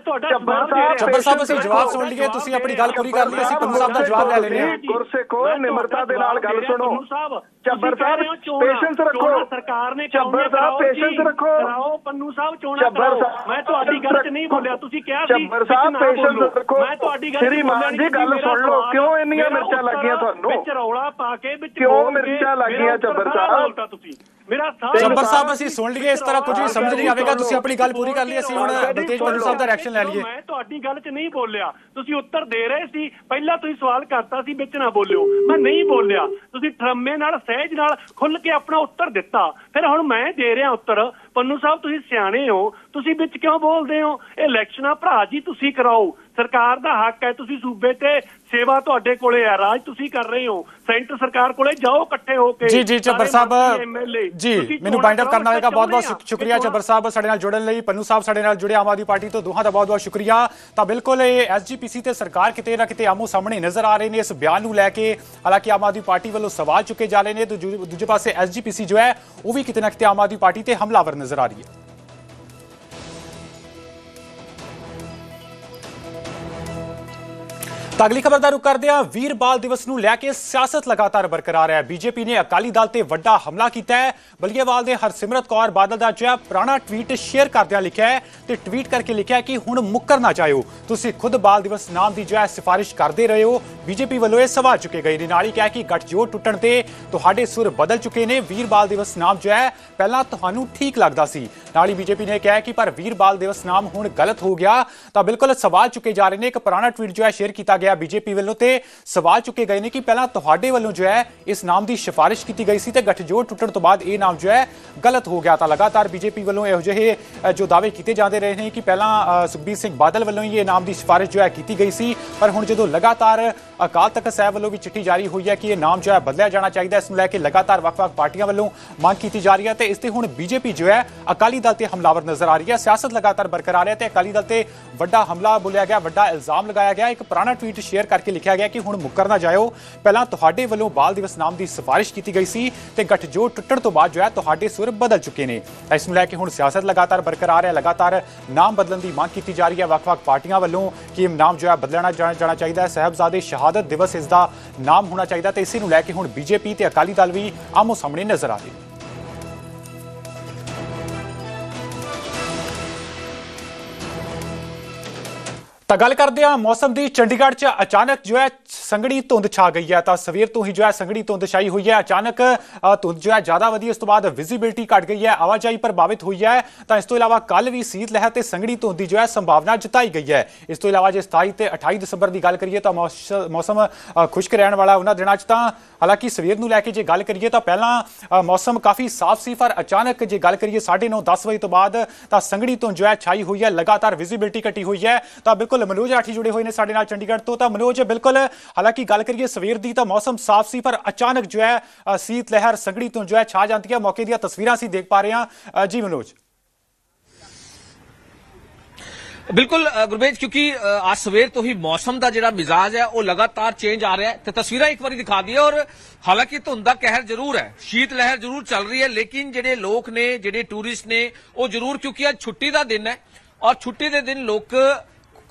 ਤੁਹਾਡਾ ਚੱਬਰ ਜਵਾਬ ਦੇ ਸਾਹਿਬ ਰਿਹਾ। ਚੱਬਰ ਸਾਹਿਬ ਅਸੀਂ ਜਵਾਬ ਸੁਣ ਲਈਏ ਤੁਸੀਂ ਆਪਣੀ ਗੱਲ ਪੂਰੀ ਕਰ ਲਈ ਅਸੀਂ ਪੰਨੂ ਸਾਹਿਬ ਦਾ ਜਵਾਬ ਲੈ ਲੈਣੇ ਆ ਗੁਰਸਿੱਖੋ ਨਿਮਰਤਾ ਦੇ ਨਾਲ ਗੱਲ ਸੁਣੋ। ਚੱਬਰ ਚੱਬਰ ਸਾਹਿਬ ਪੇਸ਼ੈਂਸ ਰੱਖੋ। ਸਰਕਾਰ ਨੇ ਚੱਬਰ ਸਾਹਿਬ ਪੇਸ਼ੈਂਸ ਰੱਖੋ। ਕਰਾਓ ਪੰਨੂ ਸਾਹਿਬ ਚੋਣਾਂ ਚੱਬਰ ਕਰਾਓ। ਸਾਹਿਬ ਮੈਂ ਤੁਹਾਡੀ ਗੱਲ 'ਚ ਨਹੀਂ ਬੋਲਿਆ ਤੁਸੀਂ ਕਿਹਾ ਸੀ ਚੱਬਰ ਸਾਹਿਬ ਵਿੱਚ ਨਾ ਪੇਸ਼ੈਂਸ ਬੋਲੋ। ਰੱਖੋ। ਮੈਂ ਤੁਹਾਡੀ ਗੱਲ 'ਚ ਸ਼੍ਰੀ ਮਾਨ ਬੋਲਿਆ ਜੀ ਨਹੀਂ, ਗੱਲ ਮੇਰਾ ਸੁਣ ਲਓ ਸਵਾਲ- ਕਿਉਂ ਇੰਨੀਆਂ ਮੇਰਾ ਮਿਰਚਾਂ ਲੱਗੀਆਂ ਤੁਹਾਨੂੰ? ਵਿੱਚ ਰੌਲਾ ਪਾ ਕੇ ਵਿੱਚ ਕਿਉਂ ਮਿਰਚਾਂ ਲੱਗੀਆਂ ਚੱਬਰ ਸਾਹਿਬ? ਬੋਲਤਾ ਤੁਸੀਂ। ਮੇਰਾ ਸਾਹਿਬ ਅਸੀਂ ਸੁਣ ਲਈਏ ਇਸ ਤਰ੍ਹਾਂ ਕੁਝ ਵੀ ਸਮਝ ਨਹੀਂ ਆਵੇਗਾ ਤੁਸੀਂ ਆਪਣੀ ਗੱਲ ਪੂਰੀ ਕਰ ਲਈ ਅਸੀਂ ਹੁਣ ਬਲਤੇਜ ਪੰਨੂ ਸਾਹਿਬ ਦਾ ਰਿਐਕਸ਼ਨ ਲੈ ਲਈਏ। ਮੈਂ ਤੁਹਾਡੀ ਗੱਲ 'ਚ ਨਹੀਂ ਬੋਲਿਆ ਤੁਸੀਂ ਉੱਤਰ ਦੇ ਰਹੇ ਸੀ ਪਹਿਲਾਂ ਤੁਸੀਂ ਸਵਾਲ ਕਰਤਾ ਸੀ ਵਿੱਚ ਨਾ ਬੋਲਿਓ। ਮੈਂ ਨਹੀਂ ਬੋਲਿਆ। ਤੁਸੀਂ ਠਰਮੇ ਨਾਲ ਸਹਿਜ ਨਾਲ ਖੁੱਲ ਕੇ ਆਪਣਾ ਉੱਤਰ ਦਿੱਤਾ। ਫਿਰ ਹੁਣ ਮੈਂ ਦੇ ਰਿਹਾ ਉੱਤਰ। ਪੰਨੂ ਸਾਹਿਬ ਤੁਸੀਂ ਸਿਆਣੇ ਹੋ। ਤੁਸੀਂ ਵਿੱਚ ਕਿਉਂ ਬੋਲਦੇ ਹੋ? ਇਹ ਇਲੈਕਸ਼ਨਾਂ ਭਰਾ ਜੀ ਤੁਸੀਂ ਕਰਾਓ। ਸਰਕਾਰ ਦਾ ਹੱਕ ਹੈ ਤੁਸੀਂ ਸੂਬੇ ਤੇ ਸੇਵਾ ਤੁਹਾਡੇ ਕੋਲੇ ਹੈ ਰਾਜ ਤੁਸੀਂ ਕਰ ਰਹੇ ਹੋ ਸੈਂਟਰ ਸਰਕਾਰ ਕੋਲੇ ਜਾਓ ਇਕੱਠੇ ਹੋ ਕੇ ਜੀ ਜੀ ਚੱਬਰ ਸਾਹਿਬ ਜੀ ਮੈਨੂੰ ਬਾਈਂਡ ਅਪ ਕਰਨਾ ਹੋਵੇਗਾ ਬਹੁਤ ਬਹੁਤ। ਸ਼ੁਕਰੀਆ ਚੱਬਰ ਸਾਹਿਬ ਸਾਡੇ ਨਾਲ ਜੁੜਨ ਲਈ ਪੰਨੂ ਸਾਹਿਬ ਸਾਡੇ ਨਾਲ ਜੁੜੇ ਆਮ ਆਦਮੀ ਪਾਰਟੀ ਤੋਂ ਦੋਹਾਂ ਦਾ ਬਹੁਤ ਬਹੁਤ ਸ਼ੁਕਰੀਆ। ਤਾਂ ਬਿਲਕੁਲ ਇਹ ਐਸਜੀਪੀਸੀ ਤੇ ਸਰਕਾਰ ਕਿਤੇ ਨਾ ਕਿਤੇ ਆਮੋ ਸਾਹਮਣੇ ਨਜ਼ਰ ਆ ਰਹੇ ਨੇ ਇਸ ਬਿਆਨ ਨੂੰ ਲੈ ਕੇ। ਹਾਲਾਂਕਿ ਆਮ ਆਦਮੀ ਪਾਰਟੀ ਵੱਲੋਂ ਸਵਾਲ ਚੁੱਕੇ ਜਾ ਰਹੇ ਨੇ ਤੇ ਦੂਜੇ ਪਾਸੇ ਐਸਜੀਪੀਸੀ ਜੋ ਹੈ ਉਹ ਵੀ ਕਿਤੇ ਨਾ ਕਿਤੇ ਆਮ ਆਦਮੀ ਪਾਰਟੀ ਤੇ ਹਮਲਾਵਰ ਨਜ਼ਰ ਆ ਰਹੀ ਹੈ। ਤਾਂ ਅਗਲੀ ਖਬਰ ਦਾ ਰੁਖ ਕਰਦੇ ਹਾਂ। ਵੀਰ ਬਾਲ ਦਿਵਸ ਨੂੰ ਲੈ ਕੇ ਸਿਆਸਤ ਲਗਾਤਾਰ ਬਰਕਰਾਰ ਹੈ। ਬੀਜੇਪੀ ਨੇ ਅਕਾਲੀ ਦਲ ਤੇ ਵੱਡਾ ਹਮਲਾ ਕੀਤਾ ਹੈ। ਬਲੀਏਵਾਲ ਦੇ ਹਰਸਿਮਰਤ ਕੌਰ ਬਾਦਲ ਦਾ ਜਿਹੜਾ ਪੁਰਾਣਾ ਟਵੀਟ ਸ਼ੇਅਰ ਕਰਦਿਆਂ ਲਿਖਿਆ ਹੈ ਤੇ ਟਵੀਟ ਕਰਕੇ ਲਿਖਿਆ ਕਿ ਹੁਣ ਮੁੱਕਰ ਨਾ ਚਾਹਿਓ ਤੁਸੀਂ ਖੁਦ ਬਾਲ ਦਿਵਸ ਨਾਮ ਦੀ ਜਿਹੜਾ ਸਿਫਾਰਿਸ਼ ਕਰਦੇ ਰਹੇ ਹੋ। ਬੀਜੇਪੀ ਵੱਲੋਂ ਇਹ ਸਵਾਲ ਚੁੱਕੇ ਗਏ ਨੇ। ਨਾਲ ਹੀ ਕਿਹਾ ਕਿ ਗੱਠਜੋੜ ਟੁੱਟਣ ਤੇ ਤੁਹਾਡੇ ਸੁਰ ਬਦਲ ਚੁੱਕੇ ਨੇ। ਵੀਰ ਬਾਲ ਦਿਵਸ ਨਾਮ ਜੋ ਹੈ, ਪਹਿਲਾਂ ਤੁਹਾਨੂੰ ਠੀਕ ਲੱਗਦਾ ਸੀ। ਨਾਲ ਹੀ ਬੀਜੇਪੀ ਨੇ ਕਿਹਾ ਕਿ ਪਰ ਵੀਰ ਬਾਲ ਦਿਵਸ ਨਾਮ ਹੁਣ ਗਲਤ ਹੋ ਗਿਆ। ਤਾਂ ਬਿਲਕੁਲ ਸਵਾਲ ਚੁੱਕੇ ਜਾ ਰਹੇ ਨੇ। ਇੱਕ ਪੁਰਾਣਾ ਟਵੀਟ ਜੋ ਹੈ ਸ਼ੇਅਰ ਕੀਤਾ ਗਿਆ ਬੀਜੇਪੀ ਵੱਲੋਂ ਤੇ ਸਵਾਲ ਚੁੱਕੇ ਗਏ ਨੇ ਕਿ ਪਹਿਲਾਂ ਤੁਹਾਡੇ ਵੱਲੋਂ ਜੋ ਹੈ ਇਸ ਨਾਮ ਦੀ ਸਿਫਾਰਿਸ਼ ਕੀਤੀ ਗਈ ਸੀ ਤੇ ਗੱਠਜੋੜ ਟੁੱਟਣ ਤੋਂ ਬਾਅਦ ਇਹ ਨਾਮ ਜੋ ਹੈ ਗਲਤ ਹੋ ਗਿਆ ਤਾਂ ਲਗਾਤਾਰ ਬੀਜੇਪੀ ਵੱਲੋਂ ਇਹੋ ਜਿਹੇ ਜੋ ਦਾਅਵੇ ਕੀਤੇ ਜਾਂਦੇ ਰਹੇ ਨੇ ਕਿ ਪਹਿਲਾਂ ਸੁਖਬੀਰ ਸਿੰਘ ਬਾਦਲ ਵੱਲੋਂ ਹੀ ਇਹ ਨਾਮ ਦੀ ਸਿਫਾਰਿਸ਼ ਜੋ ਹੈ ਕੀਤੀ ਗਈ ਸੀ, ਪਰ ਹੁਣ ਜਦੋਂ ਲਗਾਤਾਰ ਅਕਾਲ ਤਖਤ ਸਾਹਿਬ ਵੱਲੋਂ ਵੀ ਚਿੱਠੀ ਜਾਰੀ ਹੋਈ ਹੈ ਕਿ ਇਹ ਨਾਮ ਜੋ ਹੈ ਬਦਲਿਆ ਜਾਣਾ ਚਾਹੀਦਾ ਇਸ ਨੂੰ ਲੈ ਕੇ ਲਗਾਤਾਰ ਵੱਖ-ਵੱਖ ਪਾਰਟੀਆਂ ਵੱਲੋਂ ਮੰਗ ਕੀਤੀ ਜਾ ਰਹੀ ਹੈ ਤੇ ਇਸ ਤੇ ਹੁਣ ਬੀਜੇਪੀ ਜੋ ਹੈ ਅਕਾਲੀ ਦਲ ਤੇ ਹਮਲਾਵਰ ਨਜ਼ਰ ਆ ਰਹੀ ਹੈ। ਸਿਆਸਤ ਲਗਾਤਾਰ ਬਰਕਰਾਰ ਹੈ ਤੇ ਅਕਾਲੀ ਦਲ ਤੇ ਵੱਡਾ ਹਮਲਾ ਬੋਲਿਆ ਗਿਆ, ਵੱਡਾ ਇਲਜ਼ਾਮ ਲਗਾਇਆ ਗਿਆ। ਇੱਕ ਪੁਰਾਣਾ ਟਵੀਟ ਸ਼ੇਅਰ ਕਰਕੇ ਲਿਖਿਆ ਗਿਆ ਕਿ ਹੁਣ ਮੁੱਕਰ ਨਾ ਜਾਇਓ। ਪਹਿਲਾਂ ਤੁਹਾਡੇ ਵੱਲੋਂ ਬਾਲ ਦਿਵਸ ਨਾਮ ਦੀ ਸਿਫਾਰਿਸ਼ ਕੀਤੀ ਗਈ ਸੀ ਤੇ ਗੱਠਜੋੜ ਟੁੱਟਣ ਤੋਂ ਬਾਅਦ ਜੋ ਹੈ ਤੁਹਾਡੇ ਸੁਰ ਬਦਲ ਚੁੱਕੇ ਨੇ। ਇਸ ਨੂੰ ਲੈ ਕੇ ਹੁਣ ਸਿਆਸਤ ਲਗਾਤਾਰ ਬਰਕਰਾਰ ਹੈ, ਲਗਾਤਾਰ ਨਾਮ ਬਦਲਣ ਦੀ ਮੰਗ ਕੀਤੀ ਜਾ ਰਹੀ ਹੈ। ਵੱਖ-ਵੱਖ ਪਾਰਟੀਆਂ ਵੱਲੋਂ ਕਿ ਨਾਮ ਜੋ ਹੈ ਬਦਲਣਾ ਜਾਣਾ ਚਾਹੀਦਾ ਹੈ। ਸਾਹਿਬਜ਼ਾਦੇ ਸ਼ਹਾਦਤ ਦਿਵਸ ਇਸ ਦਾ ਨਾਮ ਹੋਣਾ ਚਾਹੀਦਾ ਤੇ ਇਸੇ ਨੂੰ ਲੈ ਕੇ ਹੁਣ ਬੀਜੇਪੀ ਤੇ ਅਕਾਲੀ ਦਲ ਵੀ ਆਮੋ ਸਾਹਮਣੇ ਨਜ਼ਰ ਆ ਰਹੇ ਨੇ। ਤਾਂ ਗੱਲ ਕਰਦੇ ਹਾਂ ਮੌਸਮ ਦੀ। ਚੰਡੀਗੜ੍ਹ 'ਚ ਅਚਾਨਕ ਜੋ ਹੈ ਸੰਘਣੀ ਧੁੰਦ ਛਾ ਗਈ ਹੈ ਤਾਂ ਸਵੇਰ ਤੋਂ ਹੀ ਜੋ ਹੈ ਸੰਘਣੀ ਧੁੰਦ ਛਾਈ ਹੋਈ ਹੈ। ਅਚਾਨਕ ਧੁੰਦ ਜੋ ਹੈ ਜ਼ਿਆਦਾ ਵਧੀ, ਉਸ ਤੋਂ ਬਾਅਦ ਵਿਜ਼ਿਬਿਲਟੀ ਘਟ ਗਈ ਹੈ, ਆਵਾਜਾਈ ਪ੍ਰਭਾਵਿਤ ਹੋਈ ਹੈ। ਤਾਂ ਇਸ ਤੋਂ ਇਲਾਵਾ ਕੱਲ ਵੀ ਸੀਤ ਲਹਿਰ ਤੇ ਸੰਘਣੀ ਧੁੰਦ ਦੀ ਜੋ ਹੈ ਸੰਭਾਵਨਾ ਜਤਾਈ ਗਈ ਹੈ। ਇਸ ਤੋਂ ਇਲਾਵਾ ਜੇ 27 ਤੇ 28 ਦਸੰਬਰ ਦੀ ਗੱਲ ਕਰੀਏ ਤਾਂ ਮੌਸ- ਮੌਸਮ ਖੁਸ਼ਕ ਰਹਿਣ ਵਾਲਾ ਉਹਨਾਂ ਦਿਨਾਂ 'ਚ ਤਾਂ ਹਾਲਾਂਕਿ ਸਵੇਰ ਨੂੰ ਲੈ ਕੇ ਜੇ ਗੱਲ ਕਰੀਏ ਤਾਂ ਪਹਿਲਾਂ ਮੌਸਮ ਕਾਫੀ ਸਾਫ਼ ਸੀ, ਪਰ ਅਚਾਨਕ ਜੇ ਗੱਲ ਕਰੀਏ 9:30 10 ਵਜੇ ਤੋਂ ਬਾਅਦ ਤਾਂ ਸੰਘਣੀ ਧੁੰਦ ਜੋ ਹੈ ਛਾਈ ਹੋਈ ਹੈ, ਲਗਾਤਾਰ ਵਿਜ਼ਿਬਿਲਟੀ ਘਟੀ ਹੋਈ ਹੈ। ਤਾਂ ਬਿਲਕੁਲ ਮਨੋਜ ਰਾਠੀ ਜੁੜੇ ਹੋਏ ਨੇ ਸਾਡੇ ਨਾਲ ਚੰਡੀਗੜ੍ਹ ਤੋਂ। ਤਾਂ ਮਨੋਜ ਬਿਲਕੁਲ ਹਾਲਾਂਕਿ ਗੱਲ ਕਰੀਏ ਸਵੇਰ ਦੀ ਤਾਂ ਮੌਸਮ ਸਾਫ਼ ਸੀ ਪਰ ਅਚਾਨਕ ਜੋ ਹੈ ਸੀਤ ਲਹਿਰ ਸੰਘਣੀ ਧੁੰਦ ਜੋ ਹੈ ਛਾ ਜਾਂਦੀ ਹੈ। ਮੌਕੇ ਦੀਆਂ ਤਸਵੀਰਾਂ ਅਸੀਂ ਦੇਖ ਪਾ ਰਹੇ ਹਾਂ। ਅ, ਜੀ ਮਨੋਜ। ਬਿਲਕੁਲ ਗੁਰਬੇਜ ਕਿਉਂਕਿ ਅੱਜ ਸਵੇਰ ਤੋਂ ਹੀ ਮੌਸਮ ਦਾ ਜਿਹੜਾ ਮਿਜ਼ਾਜ ਹੈ ਉਹ ਲਗਾਤਾਰ ਚੇਂਜ ਆ ਰਿਹਾ ਹੈ। ਤੇ ਤਸਵੀਰਾਂ ਇੱਕ ਵਾਰੀ ਦਿਖਾ ਦਈਏ ਔਰ ਹਾਲਾਂਕਿ ਧੁੰਦ ਦਾ ਕਹਿਰ ਜ਼ਰੂਰ ਹੈ। ਸ਼ੀਤ ਲਹਿਰ ਜ਼ਰੂਰ ਚੱਲ ਰਹੀ ਹੈ ਲੇਕਿਨ ਜਿਹੜੇ ਲੋਕ ਨੇ ਜਿਹੜੇ ਟੂਰਿਸਟ ਨੇ ਉਹ ਜ਼ਰੂਰ ਕਿਉਂਕਿ ਅੱਜ ਛੁੱਟੀ ਦਾ ਦਿਨ ਹੈ ਔਰ ਛੁੱਟੀ ਦੇ ਦਿਨ ਲੋਕ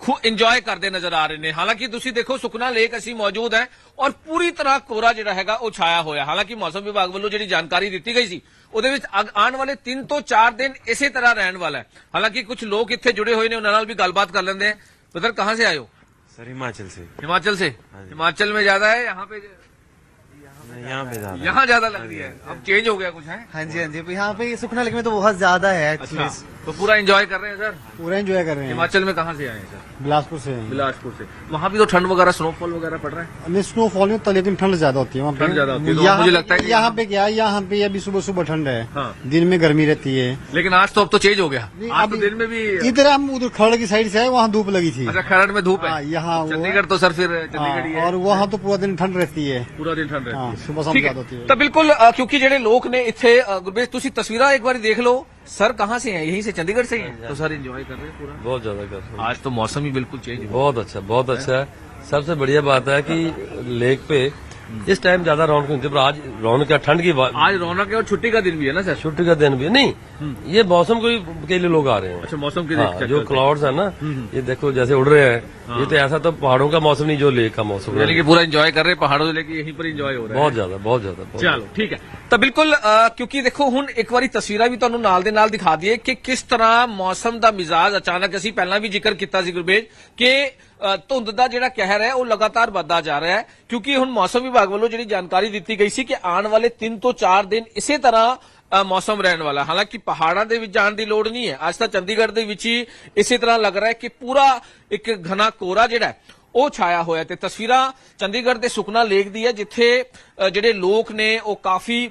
ਖੂ ਇੰਜੋਏ ਕਰਦੇ ਨਜ਼ਰ ਆ ਰਹੇ ਨੇ ਹਾਲਾਂਕਿ ਤੁਸੀਂ ਦੇਖੋ ਸੁਖਨਾ ਲੇਕ ਅਸੀਂ ਮੌਜੂਦ ਹੈ ਔਰ ਪੂਰੀ ਤਰ੍ਹਾਂ ਕੋਰਾ ਜਿਹੜਾ ਹੈਗਾ ਉਹ ਛਾਇਆ ਹੋਇਆ ਹਾਲਾਂਕਿ ਮੌਸਮ ਵਿਭਾਗ ਵੱਲੋਂ ਜਿਹੜੀ ਜਾਣਕਾਰੀ ਦਿੱਤੀ ਗਈ ਸੀ ਉਹਦੇ ਵਿੱਚ ਅਗ- ਆਉਣ ਵਾਲੇ 3 ਤੋਂ 4 ਦਿਨ ਇਸੇ ਤਰ੍ਹਾਂ ਰਹਿਣ ਵਾਲਾ ਹੈ ਹਾਲਾਂਕਿ ਕੁਝ ਲੋਕ ਇੱਥੇ ਜੁੜੇ ਹੋਏ ਨੇ ਉਹਨਾਂ ਨਾਲ ਵੀ ਗੱਲਬਾਤ ਕਰ ਲੈਂਦੇ हैं ब्रदर कहाँ से आए हो सर हिमाचल से हिमाचल से हिमाचल में ज्यादा है यहाँ पे यहाँ पे ज्यादा यहाँ ज्यादा लग रही है अब चेंज हो गया कुछ है हाँ जी हाँ जी यहाँ पे सुखना लेक में तो बहुत ज्यादा है एक्चुअली अच्छा तो पूरा एंजॉय कर रहे हैं सर पूरा एंजॉय कर रहे हैं। हिमाचल में कहाँ से आए हैं सर बिलासपुर से बिलासपुर से। वहाँ भी तो ठंड वगैरह स्नोफॉल वगैरह पड़ रहा है? नहीं स्नोफॉल नहीं तो लेकिन ठंड ज़्यादा होती है वहाँ ठंड ज़्यादा होती है तो मुझे लगता है यहाँ पे क्या यहाँ पे अभी सुबह सुबह ठंड है। हाँ। दिन में गर्मी रहती है। लेकिन आज तो अब तो चेंज हो गया। आज तो दिन में भी इधर हम उधर खरड़ की साइड से आए वहाँ धूप लगी थी। अच्छा, खरड़ में धूप है। हाँ, यहाँ चंडीगढ़ तो सर फिर हाँ, चंडीगढ़ और वहाँ तो पूरा दिन ठंड रहती है। पूरा दिन ठंड रहती है सुबह शाम ज़्यादा होती है। तो बिल्कुल क्योंकि जेडे लोग ने इतने तस्वीर एक बार देख लो। सर कहाँ से हैं यहीं से चंडीगढ़ से ही हैं तो सर एंजॉय कर रहे हैं पूरा बहुत ज्यादा कर रहे हैं आज तो मौसम ही बिल्कुल चेंज हुआ बहुत अच्छा बहुत अच्छा है सबसे बढ़िया बात है कि लेक पे इस टाइम ज्यादा रौनक नहीं थी पर आज रौनक क्या ठंड की बात आज रौनक है और छुट्टी का दिन भी है ना सर छुट्टी का दिन भी है नहीं ये मौसम को ही- के लिए लोग आ रहे हैं अच्छा मौसम के हाँ, चक्कर जो से। क्लाउड्स है ना ये देखो जैसे उड़ रहे हैं ये तो ऐसा तो पहाड़ों का मौसम नहीं जो लेक का मौसम यानी है कि पूरा एंजॉय कर रहे हैं पहाड़ों से लेके यहीं पर एंजॉय हो रहा है बहुत ज्यादा बहुत ज्यादा बहुत ਚਲੋ ਠੀਕ ਹੈ ਤਾਂ ਬਿਲਕੁਲ ਅ, ਕਿਉਂਕਿ ਦੇਖੋ ਹੁਣ ਇੱਕ ਵਾਰੀ ਤਸਵੀਰਾਂ ਵੀ ਤੁਹਾਨੂੰ ਨਾਲ ਦੇ ਨਾਲ ਦਿਖਾ ਦਈਏ ਕਿ ਕਿਸ ਤਰ੍ਹਾਂ ਮੌਸਮ ਦਾ ਮਿਜ਼ਾਜ ਅਚਾਨਕ ਅਸੀਂ ਪਹਿਲਾਂ ਵੀ ਜ਼ਿਕਰ ਕੀਤਾ ਸੀ ਗੁਰਬੇਜ ਕਿ ਅ, ਧੁੰਦ ਦਾ ਜਿਹੜਾ ਕਹਿਰ ਹੈ, ਉਹ ਲਗਾਤਾਰ ਵੱਧਦਾ ਜਾ ਰਿਹਾ ਹੈ, ਕਿਉਂਕਿ ਹੁਣ ਮੌਸਮ ਵਿਭਾਗ ਵੱਲੋਂ ਜਿਹੜੀ ਜਾਣਕਾਰੀ ਦਿੱਤੀ ਗਈ ਸੀ ਕਿ ਆਉਣ ਵਾਲੇ 3 ਤੋਂ 4 ਦਿਨ ਇਸੇ ਤਰ੍ਹਾਂ ਮੌਸਮ ਰਹਿਣ ਵਾਲਾ ਹਾਲਾਂਕਿ ਪਹਾੜਾਂ ਦੇ ਵਿੱਚ ਜਾਣ ਦੀ ਲੋੜ ਨਹੀਂ ਹੈ। ਅੱਜ ਤਾਂ ਚੰਡੀਗੜ੍ਹ ਦੇ ਵਿੱਚ ਹੀ ਇਸੇ ਤਰ੍ਹਾਂ ਲੱਗ ਰਿਹਾ ਹੈ ਕਿ ਪੂਰਾ ਇੱਕ ਘਨਾ ਕੋਰਾ ਜਿਹੜਾ ਉਹ ਛਾਇਆ ਹੋਇਆ ਤੇ ਤਸਵੀਰਾਂ ਚੰਡੀਗੜ੍ਹ ਦੇ ਸੁਖਨਾ ਲੇਕ ਦੀ ਹੈ, ਜਿੱਥੇ ਜਿਹੜੇ ਲੋਕ ਨੇ, ਉਹ ਕਾਫੀ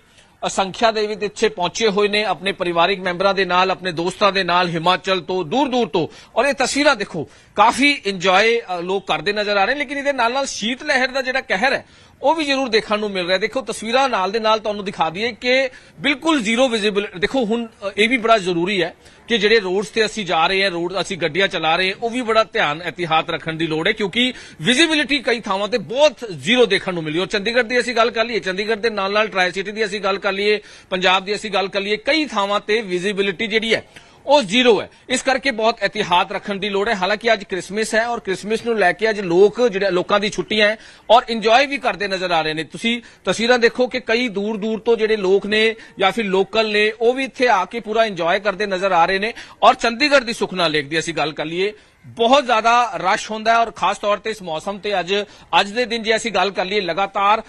ਸੰਖਿਆ ਦੇ ਵਿੱਚ ਇੱਥੇ ਪਹੁੰਚੇ ਹੋਏ ਨੇ ਆਪਣੇ ਪਰਿਵਾਰਿਕ ਮੈਂਬਰਾਂ ਦੇ ਨਾਲ, ਆਪਣੇ ਦੋਸਤਾਂ ਦੇ ਨਾਲ ਹਿਮਾਚਲ ਤੋਂ ਦੂਰ ਦੂਰ ਤੋਂ। ਔਰ ਇਹ ਤਸਵੀਰਾਂ ਦੇਖੋ, ਕਾਫੀ ਇੰਜੋਏ ਲੋਕ ਕਰਦੇ ਨਜ਼ਰ ਆ ਰਹੇ ਲੇਕਿਨ ਇਹਦੇ ਨਾਲ ਨਾਲ ਸ਼ੀਤ ਲਹਿਰ ਦਾ ਜਿਹੜਾ ਕਹਿਰ ਹੈ ਉਹ ਵੀ ਜ਼ਰੂਰ ਦੇਖਣ ਨੂੰ ਮਿਲ ਰਿਹਾ। ਦੇਖੋ, ਤਸਵੀਰਾਂ ਨਾਲ ਦੇ ਨਾਲ ਤੁਹਾਨੂੰ ਦਿਖਾ ਦਈਏ ਕਿ ਬਿਲਕੁਲ ਜ਼ੀਰੋ ਵਿਜ਼ਿਬਲ ਦੇਖੋ, ਹੁਣ ਇਹ ਵੀ ਬੜਾ ਜ਼ਰੂਰੀ ਹੈ ਕਿ ਜਿਹੜੇ ਰੋਡਸ ਤੇ ਅਸੀਂ ਜਾ ਰਹੇ ਹਾਂ, ਰੋਡ ਅਸੀਂ ਗੱਡੀਆਂ ਚਲਾ ਰਹੇ ਹਾਂ, ਉਹ ਵੀ ਬੜਾ ਧਿਆਨ ਇਤਿਹਾਤ ਰੱਖਣ ਦੀ ਲੋੜ ਹੈ ਕਿਉਂਕਿ ਵਿਜ਼ਿਬਿਲਿਟੀ ਕਈ ਥਾਵਾਂ ਤੇ ਬਹੁਤ ਜ਼ੀਰੋ ਦੇਖਣ ਨੂੰ ਮਿਲੀ। ਔਰ ਚੰਡੀਗੜ੍ਹ ਦੀ ਅਸੀਂ ਗੱਲ ਕਰ ਲਈਏ, ਚੰਡੀਗੜ੍ਹ ਦੇ ਨਾਲ ਨਾਲ ਟਰਾਈ ਸਿਟੀ ਦੀ ਅਸੀਂ ਗੱਲ ਕਰ ਲਈਏ, ਪੰਜਾਬ ਦੀ ਅਸੀਂ ਗੱਲ ਕਰ ਲਈਏ, ਕਈ ਥਾਵਾਂ ਤੇ ਵਿਜ਼ਿਬਿਲਿਟੀ ਜਿਹੜੀ ਹੈ ਉਹ ਜ਼ੀਰੋ ਹੈ। ਇਸ ਕਰਕੇ ਬਹੁਤ ਇਤਿਹਾਤ ਰੱਖਣ ਦੀ ਲੋੜ ਹੈ। ਹਾਲਾਂਕਿ ਅੱਜ ਕ੍ਰਿਸਮਸ ਹੈ ਔਰ ਕ੍ਰਿਸਮਸ ਨੂੰ ਲੈ ਕੇ ਅੱਜ ਲੋਕ ਜਿਹੜੇ ਲੋਕਾਂ ਦੀ ਛੁੱਟੀਆਂ ਹੈ ਔਰ ਇੰਜੋਏ ਵੀ ਕਰਦੇ ਨਜ਼ਰ ਆ ਰਹੇ ਨੇ। ਤੁਸੀਂ ਤਸਵੀਰਾਂ ਦੇਖੋ ਕਿ ਕਈ ਦੂਰ ਦੂਰ ਤੋਂ ਜਿਹੜੇ ਲੋਕ ਨੇ ਜਾਂ ਫਿਰ ਲੋਕਲ ਨੇ, ਉਹ ਵੀ ਇੱਥੇ ਆ ਕੇ ਪੂਰਾ ਇੰਜੋਏ ਕਰਦੇ ਨਜ਼ਰ ਆ ਰਹੇ ਨੇ ਔਰ ਚੰਡੀਗੜ੍ਹ ਦੀ ਸੁਖਨਾ ਲੇਕ ਦੀ ਅਸੀਂ ਗੱਲ ਕਰ ਲਈਏ। ਬਹੁਤ ਜ਼ਿਆਦਾ ਰਸ਼ ਹੁੰਦਾ ਹੈ ਔਰ ਖਾਸ ਤੌਰ ਤੇ ਇਸ ਮੌਸਮ ਤੇ ਅੱਜ ਅੱਜ ਦੇ ਦਿਨ ਜੇ ਅਸੀਂ ਗੱਲ ਕਰ ਲਈਏ ਲਗਾਤਾਰ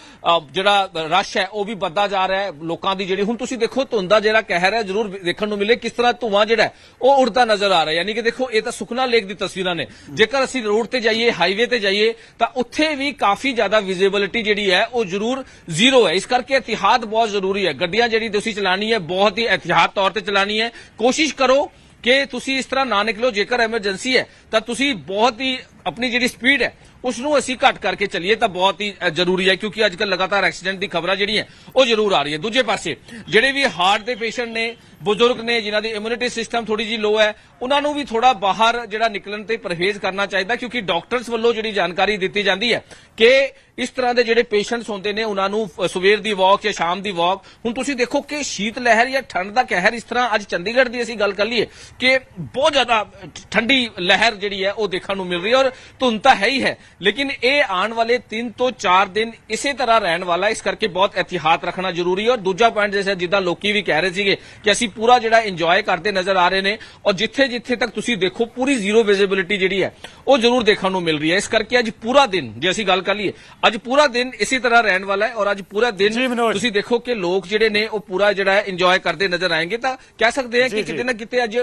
ਜਿਹੜਾ ਰਸ਼ ਹੈ ਉਹ ਵੀ ਵੱਧਦਾ ਜਾ ਰਿਹਾ ਹੈ ਲੋਕਾਂ ਦੀ ਜਿਹੜੀ, ਹੁਣ ਤੁਸੀਂ ਦੇਖੋ ਧੁੰਦ ਦਾ ਜਿਹੜਾ ਕਹਿਰ ਹੈ ਜ਼ਰੂਰ ਦੇਖਣ ਨੂੰ ਮਿਲੇ, ਕਿਸ ਤਰ੍ਹਾਂ ਧੂਆਂ ਜਿਹੜਾ ਉਹ ਉੜਦਾ ਨਜ਼ਰ ਆ ਰਿਹਾ ਯਾਨੀ ਕਿ ਦੇਖੋ, ਇਹ ਤਾਂ ਸੁਖਨਾ ਲੇਕ ਦੀ ਤਸਵੀਰਾਂ ਨੇ। ਜੇਕਰ ਅਸੀਂ ਰੋਡ ਤੇ ਜਾਈਏ, ਹਾਈਵੇ ਤੇ ਜਾਈਏ, ਤਾਂ ਉੱਥੇ ਵੀ ਕਾਫੀ ਜ਼ਿਆਦਾ ਵਿਜ਼ਿਬਿਲਿਟੀ ਜਿਹੜੀ ਹੈ ਉਹ ਜ਼ਰੂਰ ਜ਼ੀਰੋ ਹੈ। ਇਸ ਕਰਕੇ ਇਤਿਹਾਤ ਬਹੁਤ ਜ਼ਰੂਰੀ ਹੈ। ਗੱਡੀਆਂ ਜਿਹੜੀ ਤੁਸੀਂ ਚਲਾਣੀ ਹੈ, ਬਹੁਤ ਹੀ ਇਤਿਹਾਤ ਤੌਰ ਤੇ ਚਲਾਣੀ ਹੈ। ਕੋਸ਼ਿਸ਼ ਕਰੋ ਕਿ ਤੁਸੀਂ ਇਸ ਤਰ੍ਹਾਂ ਨਾ ਨਿਕਲੋ, ਜੇਕਰ ਐਮਰਜੈਂਸੀ ਹੈ, ਤਾਂ ਤੁਸੀਂ ਬਹੁਤ ਹੀ ਆਪਣੀ ਜਿਹੜੀ ਸਪੀਡ ਹੈ ਉਸ ਨੂੰ ਅਸੀਂ ਘੱਟ ਕਰਕੇ ਚੱਲੀਏ ਤਾਂ ਬਹੁਤ ਹੀ ਜ਼ਰੂਰੀ ਹੈ, ਕਿਉਂਕਿ ਅੱਜ ਕੱਲ ਲਗਾਤਾਰ ਐਕਸੀਡੈਂਟ ਦੀ ਖਬਰਾਂ ਜਿਹੜੀਆਂ ਉਹ ਜ਼ਰੂਰ ਆ ਰਹੀ ਹੈ ਦੂਜੇ ਪਾਸੇ, ਜਿਹੜੇ ਵੀ ਹਾਰਟ ਦੇ ਪੇਸ਼ੈਂਟ ਨੇ, ਬਜ਼ੁਰਗ ਨੇ, ਜਿਨ੍ਹਾਂ ਦੀ ਇਮਿਊਨਿਟੀ ਸਿਸਟਮ ਥੋੜੀ ਜੀ ਲੋ ਹੈ, ਉਹਨਾਂ ਨੂੰ ਵੀ ਥੋੜਾ ਬਾਹਰ ਜਿਹੜਾ ਨਿਕਲਣ ਤੇ ਪਰਹੇਜ਼ ਕਰਨਾ ਚਾਹੀਦਾ, ਕਿਉਂਕਿ ਡਾਕਟਰਸ ਵੱਲੋਂ ਜਿਹੜੀ ਜਾਣਕਾਰੀ ਦਿੱਤੀ ਜਾਂਦੀ ਹੈ ਕਿ ਇਸ ਤਰ੍ਹਾਂ ਦੇ ਜਿਹੜੇ ਪੇਸ਼ੈਂਟਸ ਹੁੰਦੇ ਨੇ, ਉਹਨਾਂ ਨੂੰ ਸਵੇਰ ਦੀ ਵਾਕ ਜਾਂ ਸ਼ਾਮ ਦੀ ਵਾਕ ਹੁਣ ਤੁਸੀਂ ਦੇਖੋ ਕਿ ਸ਼ੀਤ ਲਹਿਰ ਜਾਂ ਠੰਡ ਦਾ ਕਹਿਰ ਇਸ ਤਰ੍ਹਾਂ ਅੱਜ ਚੰਡੀਗੜ੍ਹ ਦੀ ਅਸੀਂ ਗੱਲ ਕਰ ਲਈਏ ਕਿ ਬਹੁਤ ਜ਼ਿਆਦਾ ਠੰਡੀ ਲਹਿਰ ਜਿਹੜੀ ਹੈ ਉਹ ਦੇਖਣ ਨੂੰ ਮਿਲ ਰਹੀ ਹੈ ਔਰ ਧੁੰਦ ਤਾਂ ਹੈ ਹੀ ਹੈ। ਲੇਕਿਨ ਇਹ ਆਉਣ ਵਾਲੇ 3 ਤੋਂ 4 ਦਿਨ ਇਸੇ ਤਰ੍ਹਾਂ ਰਹਿਣ ਵਾਲਾ। ਇਸ ਕਰਕੇ ਬਹੁਤ ਇਤਿਹਾਤ ਰੱਖਣਾ ਜ਼ਰੂਰੀ ਹੈ ਔਰ ਦੂਜਾ ਪੁਆਇੰਟ ਜਿਵੇਂ ਜਿੱਦਾਂ ਲੋਕੀ ਵੀ ਕਹਿ ਰਹੇ ਸੀਗੇ ਕਿ ਅਸੀਂ ਪੂਰਾ ਜਿਹੜਾ ਇੰਜੋਏ ਕਰਦੇ ਨਜ਼ਰ ਆ ਰਹੇ ਨੇ ਔਰ ਜਿੱਥੇ ਜਿੱਥੇ ਤੱਕ ਤੁਸੀਂ ਦੇਖੋ ਪੂਰੀ ਜ਼ੀਰੋ ਵਿਜ਼ਿਬਿਲਿਟੀ ਜਿਹੜੀ ਹੈ ਉਹ ਜ਼ਰੂਰ ਦੇਖਣ ਨੂੰ ਮਿਲ ਰਹੀ ਹੈ ਇਸ ਕਰਕੇ ਅੱਜ ਪੂਰਾ ਦਿਨ ਜੇ ਅਸੀਂ ਗੱਲ ਕਰ ਲਈਏ ਅੱਜ ਪੂਰਾ ਦਿਨ ਇਸੇ ਤਰ੍ਹਾਂ ਰਹਿਣ ਵਾਲਾ ਹੈ ਔਰ ਅੱਜ ਪੂਰਾ ਦਿਨ। ਤੁਸੀਂ ਦੇਖੋ ਕਿ ਲੋਕ ਜਿਹੜੇ ਨੇ ਉਹ ਪੂਰਾ ਜਿਹੜਾ ਹੈ ਇੰਜੋਏ ਕਰਦੇ ਨਜ਼ਰ ਆਏंगे ਤਾਂ ਕਹਿ ਸਕਦੇ ਹਾਂ ਕਿ। ਕਿਤੇ ਨਾ ਕਿਤੇ ਅੱਜ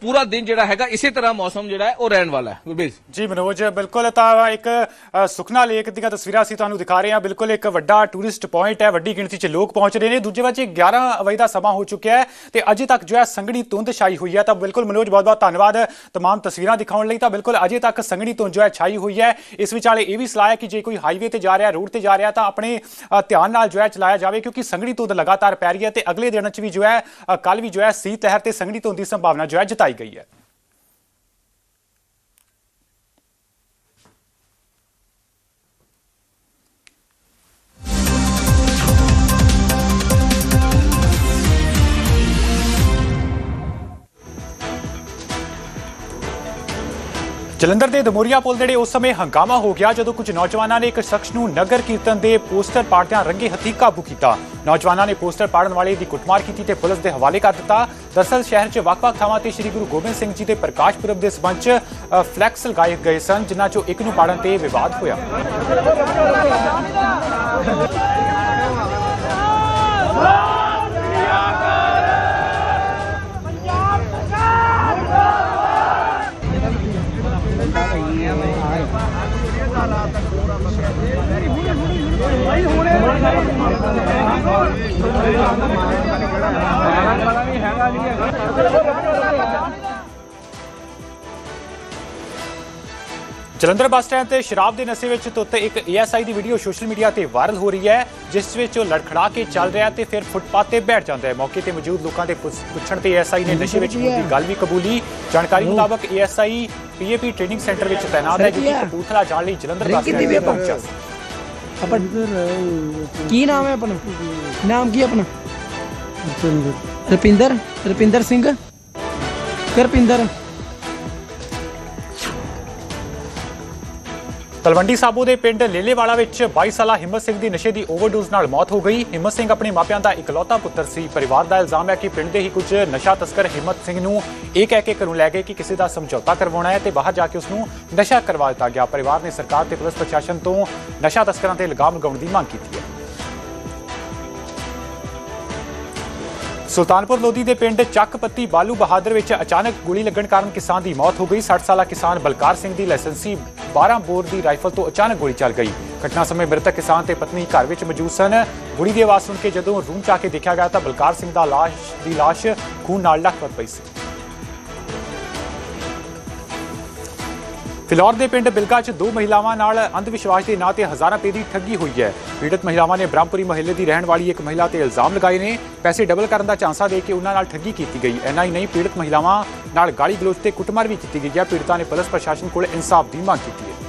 ਪੂਰਾ ਦਿਨ ਜਿਹੜਾ ਹੈਗਾ ਇਸੇ ਤਰ੍ਹਾਂ ਮੌਸਮ ਜਿਹੜਾ ਹੈ ਉਹ ਰਹਿਣ ਵਾਲਾ ਹੈ ਗੁਰਬੀਰ ਜੀ ਮਨੋਜ ਬਿਲਕੁਲ ਤਾਂ ਇੱਕ ਅ, ਸੁਖਨਾ ਲੇਕ ਦੀਆਂ ਤਸਵੀਰਾਂ ਅਸੀਂ ਤੁਹਾਨੂੰ ਦਿਖਾ ਰਹੇ ਹਾਂ ਬਿਲਕੁਲ ਇੱਕ ਵੱਡਾ ਟੂਰਿਸਟ ਪੁਆਇੰਟ ਹੈ ਵੱਡੀ ਗਿਣਤੀ 'ਚ ਲੋਕ ਪਹੁੰਚ ਰਹੇ ਨੇ ਦੂਜੇ ਪਾਸੇ 11 ਵਜੇ ਦਾ ਸਮਾਂ ਹੋ ਚੁੱਕਿਆ ਹੈ ਤੇ ਅਜੇ ਤੱਕ ਜੋ ਹੈ ਸੰਘਣੀ ਧੁੰਦ ਛਾਈ ਹੋਈ ਹੈ ਤਾਂ ਬਿਲਕੁਲ ਮਨੋਜ ਬਹੁਤ ਬਹੁਤ ਧੰਨਵਾਦ तमाम ਤਸਵੀਰਾਂ ਦਿਖਾਉਣ ਲਈ ਤਾਂ ਬਿਲਕੁਲ ਅਜੇ ਤੱਕ ਸੰਘਣੀ ਧੁੰਦ ਜੋ ਹੈ ਛਾਈ ਹੋਈ ਹੈ ਇਸ ਵਿਚਾਲੇ ਇਹ ਵੀ ਸਲਾਹ ਹੈ ਕਿ ਜੇ ਕੋਈ ਹਾਈਵੇ ਤੇ ਜਾ ਰਿਹਾ ਰੋਡ ਤੇ ਜਾ ਰਿਹਾ ਤਾਂ ਆਪਣੇ ਅ, ਧਿਆਨ ਨਾਲ ਜੋ ਹੈ ਚਲਾਇਆ ਜਾਵੇ ਕਿਉਂਕਿ ਸੰਘਣੀ ਧੁੰਦ ਲਗਾਤਾਰ ਪੈ ਰਹੀ ਹੈ ਤੇ ਅਗਲੇ ਦਿਨਾਂ 'ਚ ਵੀ ਜੋ ਹੈ ਕੱਲ ਵੀ ਜੋ ਹੈ ਸੀਤ ਲਹਿਰ ਤੇ ਸੰਘਣੀ ਧੁੰਦ ਦੀ ਸੰਭਾਵਨਾ ਜੋ ਹੈ ਜਤਾਈ ਗਈ ਹੈ ਜਲੰਧਰ ਦੇ ਦਮੋਰੀਆ ਪੁਲ ਨੇੜੇ ਉਸ ਸਮੇਂ ਹੰਗਾਮਾ ਹੋ ਗਿਆ ਜਦੋਂ ਕੁਝ ਨੌਜਵਾਨਾਂ ਨੇ ਇੱਕ ਸ਼ਖਸ ਨੂੰ ਨਗਰ ਕੀਰਤਨ ਦੇ ਪੋਸਟਰ ਪਾੜਦਿਆਂ ਰੰਗੇ ਹੱਥੀ ਕਾਬੂ ਕੀਤਾ। ਨੌਜਵਾਨਾਂ ਨੇ ਪੋਸਟਰ ਪਾੜਨ ਵਾਲੇ ਦੀ ਕੁੱਟਮਾਰ ਕੀਤੀ ਤੇ ਪੁਲਿਸ ਦੇ ਹਵਾਲੇ ਕਰ ਦਿੱਤਾ। ਦਰਸਲ ਸ਼ਹਿਰ 'ਚ ਵੱਖ-ਵੱਖ ਥਾਵਾਂ ਤੇ ਸ੍ਰੀ ਗੁਰੂ ਗੋਬਿੰਦ ਸਿੰਘ ਜੀ ਦੇ ਪ੍ਰਕਾਸ਼ ਪੁਰਬ ਦੇ ਸਬੰਧ ਫਲੈਕਸ ਲਗਾਏ ਗਏ ਸਨ, ਜਿਨ੍ਹਾਂ 'ਚੋਂ ਇੱਕ ਨੂੰ ਪਾੜਨ ਤੇ ਵਿਵਾਦ ਹੋਇਆ। ਜਲੰਧਰ ਬੱਸ ਸਟੈਂਡ ਤੇ ਸ਼ਰਾਬ ਦੇ ਨਸ਼ੇ ਵਿੱਚ ਧੁੱਤ ਇੱਕ ਏਐਸਆਈ ਦੀ ਵੀਡੀਓ ਸੋਸ਼ਲ ਮੀਡੀਆ ਤੇ ਵਾਇਰਲ ਹੋ ਰਹੀ ਹੈ, ਜਿਸ ਵਿੱਚ ਉਹ ਲੜਖੜਾ ਕੇ ਚੱਲ ਰਿਹਾ ਤੇ ਫਿਰ ਫੁੱਟਪਾਥ ਤੇ ਬੈਠ ਜਾਂਦਾ ਹੈ। ਮੌਕੇ ਤੇ ਮੌਜੂਦ ਲੋਕਾਂ ਦੇ ਪੁੱਛਣ ਤੇ ਏਐਸਆਈ ਨੇ ਨਸ਼ੇ ਵਿੱਚ ਹੋਣ ਗੱਲ ਵੀ ਕਬੂਲੀ। ਜਾਣਕਾਰੀ ਮੁਤਾਬਕ ਏਐਸਆਈ ਪੀਏਪੀ ਟ੍ਰੇਨਿੰਗ ਸੈਂਟਰ ਵਿੱਚ ਤਾਇਨਾਤ ਹੈ ਜੋ ਕਿ ਕਪੂਰਥਲਾ ਜਾਣ ਲਈ ਜਲੰਧਰ ਬੱਸ ਸਟੈਂਡ ਤੇ ਪਹੁੰਚਿਆ ਸੀ ਕੀ ਨਾਮ ਹੈ ਆਪਣਾ? ਨਾਮ ਕੀ ਆਪਣਾ? ਰੁਪਿੰਦਰ। ਰੁਪਿੰਦਰ ਸਿੰਘ? ਕਰਪਿੰਦਰ ਤਲਵੰਡੀ ਸਾਬੋ ਦੇ ਪਿੰਡ ਲੇਲੇਵਾਲਾ ਵਿੱਚ 22 ਸਾਲਾ ਹਿੰਮਤ ਸਿੰਘ ਦੀ ਨਸ਼ੇ ਦੀ ਓਵਰਡੋਜ਼ ਨਾਲ ਮੌਤ ਹੋ ਗਈ। ਹਿੰਮਤ ਸਿੰਘ ਆਪਣੇ ਮਾਪਿਆਂ ਦਾ ਇਕਲੌਤਾ ਪੁੱਤਰ ਸੀ। ਪਰਿਵਾਰ ਦਾ ਇਲਜ਼ਾਮ ਹੈ ਕਿ ਪਿੰਡ ਦੇ ਹੀ ਕੁਝ ਨਸ਼ਾ ਤਸਕਰ ਹਿੰਮਤ ਸਿੰਘ ਨੂੰ ਇਹ ਕਹਿ ਕੇ ਘਰੋਂ ਲੈ ਗਏ ਕਿ ਕਿਸੇ ਦਾ ਸਮਝੌਤਾ ਕਰਵਾਉਣਾ ਹੈ ਤੇ ਬਾਹਰ ਜਾ ਕੇ ਉਸ ਨੂੰ ਨਸ਼ਾ ਕਰਵਾ ਦਿੱਤਾ ਗਿਆ। ਪਰਿਵਾਰ ਨੇ ਸਰਕਾਰ ਤੇ ਪੁਲਿਸ ਪ੍ਰਸ਼ਾਸਨ ਤੋਂ ਨਸ਼ਾ ਤਸਕਰਾਂ ਤੇ ਲਗਾਮ ਲਗਾਉਣ ਦੀ ਮੰਗ ਕੀਤੀ ਹੈ। ਸੁਲਤਾਨਪੁਰ ਲੋਧੀ ਦੇ ਪਿੰਡ ਚੱਕਪੱਤੀ ਬਾਲੂ ਬਹਾਦਰ ਵਿੱਚ ਅਚਾਨਕ ਗੋਲੀ ਲੱਗਣ ਕਾਰਨ ਕਿਸਾਨ ਦੀ ਮੌਤ ਹੋ ਗਈ। 60 ਸਾਲਾ ਕਿਸਾਨ ਬਲਕਾਰ ਸਿੰਘ ਦੀ ਲਾਇਸੈਂਸੀ 12 ਬੋਰ ਦੀ ਰਾਈਫਲ ਤੋਂ ਅਚਾਨਕ ਗੋਲੀ ਚੱਲ ਗਈ। ਘਟਨਾ ਸਮੇਂ ਮ੍ਰਿਤਕ ਕਿਸਾਨ ਤੇ ਪਤਨੀ ਘਰ ਵਿੱਚ ਮੌਜੂਦ ਸਨ। ਗੋਲੀ ਦੀ ਆਵਾਜ਼ ਸੁਣ ਕੇ ਜਦੋਂ ਰੂਮ ਚ ਆ ਕੇ ਦੇਖਿਆ ਗਿਆ ਤਾਂ ਬਲਕਾਰ ਸਿੰਘ ਦਾ ਲਾਸ਼ ਦੀ ਲਾਸ਼ ਖੂਨ ਨਾਲ ਲਖਪਤ ਪਈ ਸੀ। ਫਿਲੌਰ ਦੇ ਪਿੰਡ ਬਿਲਗਾ 'ਚ ਦੋ ਮਹਿਲਾਵਾਂ ਨਾਲ ਅੰਧ ਵਿਸ਼ਵਾਸ ਦੇ ਨਾਂ ਤੇ ਹਜ਼ਾਰਾਂ ਰੁਪਏ ਦੀ ਠੱਗੀ ਹੋਈ ਹੈ। ਪੀੜਤ ਮਹਿਲਾਵਾਂ ਨੇ ਬ੍ਰਹਮਪੁਰੀ ਮਹੱਲੇ ਦੀ ਰਹਿਣ ਵਾਲੀ ਇੱਕ ਮਹਿਲਾ ਤੇ ਇਲਜ਼ਾਮ ਲਗਾਏ ਨੇ। ਪੈਸੇ ਡਬਲ ਕਰਨ ਦਾ ਚਾਂਸਾ ਦੇ ਕੇ ਉਹਨਾਂ ਨਾਲ ਠੱਗੀ ਕੀਤੀ ਗਈ। ਐਨਾ ਨਹੀਂ, ਪੀੜਤ ਮਹਿਲਾਵਾਂ ਨਾਲ ਗਾਲੀ ਗਲੋਚ ਤੇ ਕੁੱਟਮਾਰ ਵੀ ਕੀਤੀ ਗਈ ਹੈ। ਪੀੜਤਾਂ ਨੇ ਪੁਲਿਸ ਪ੍ਰਸ਼ਾਸਨ ਕੋਲ ਇਨਸਾਫ ਦੀ ਮੰਗ ਕੀਤੀ ਹੈ।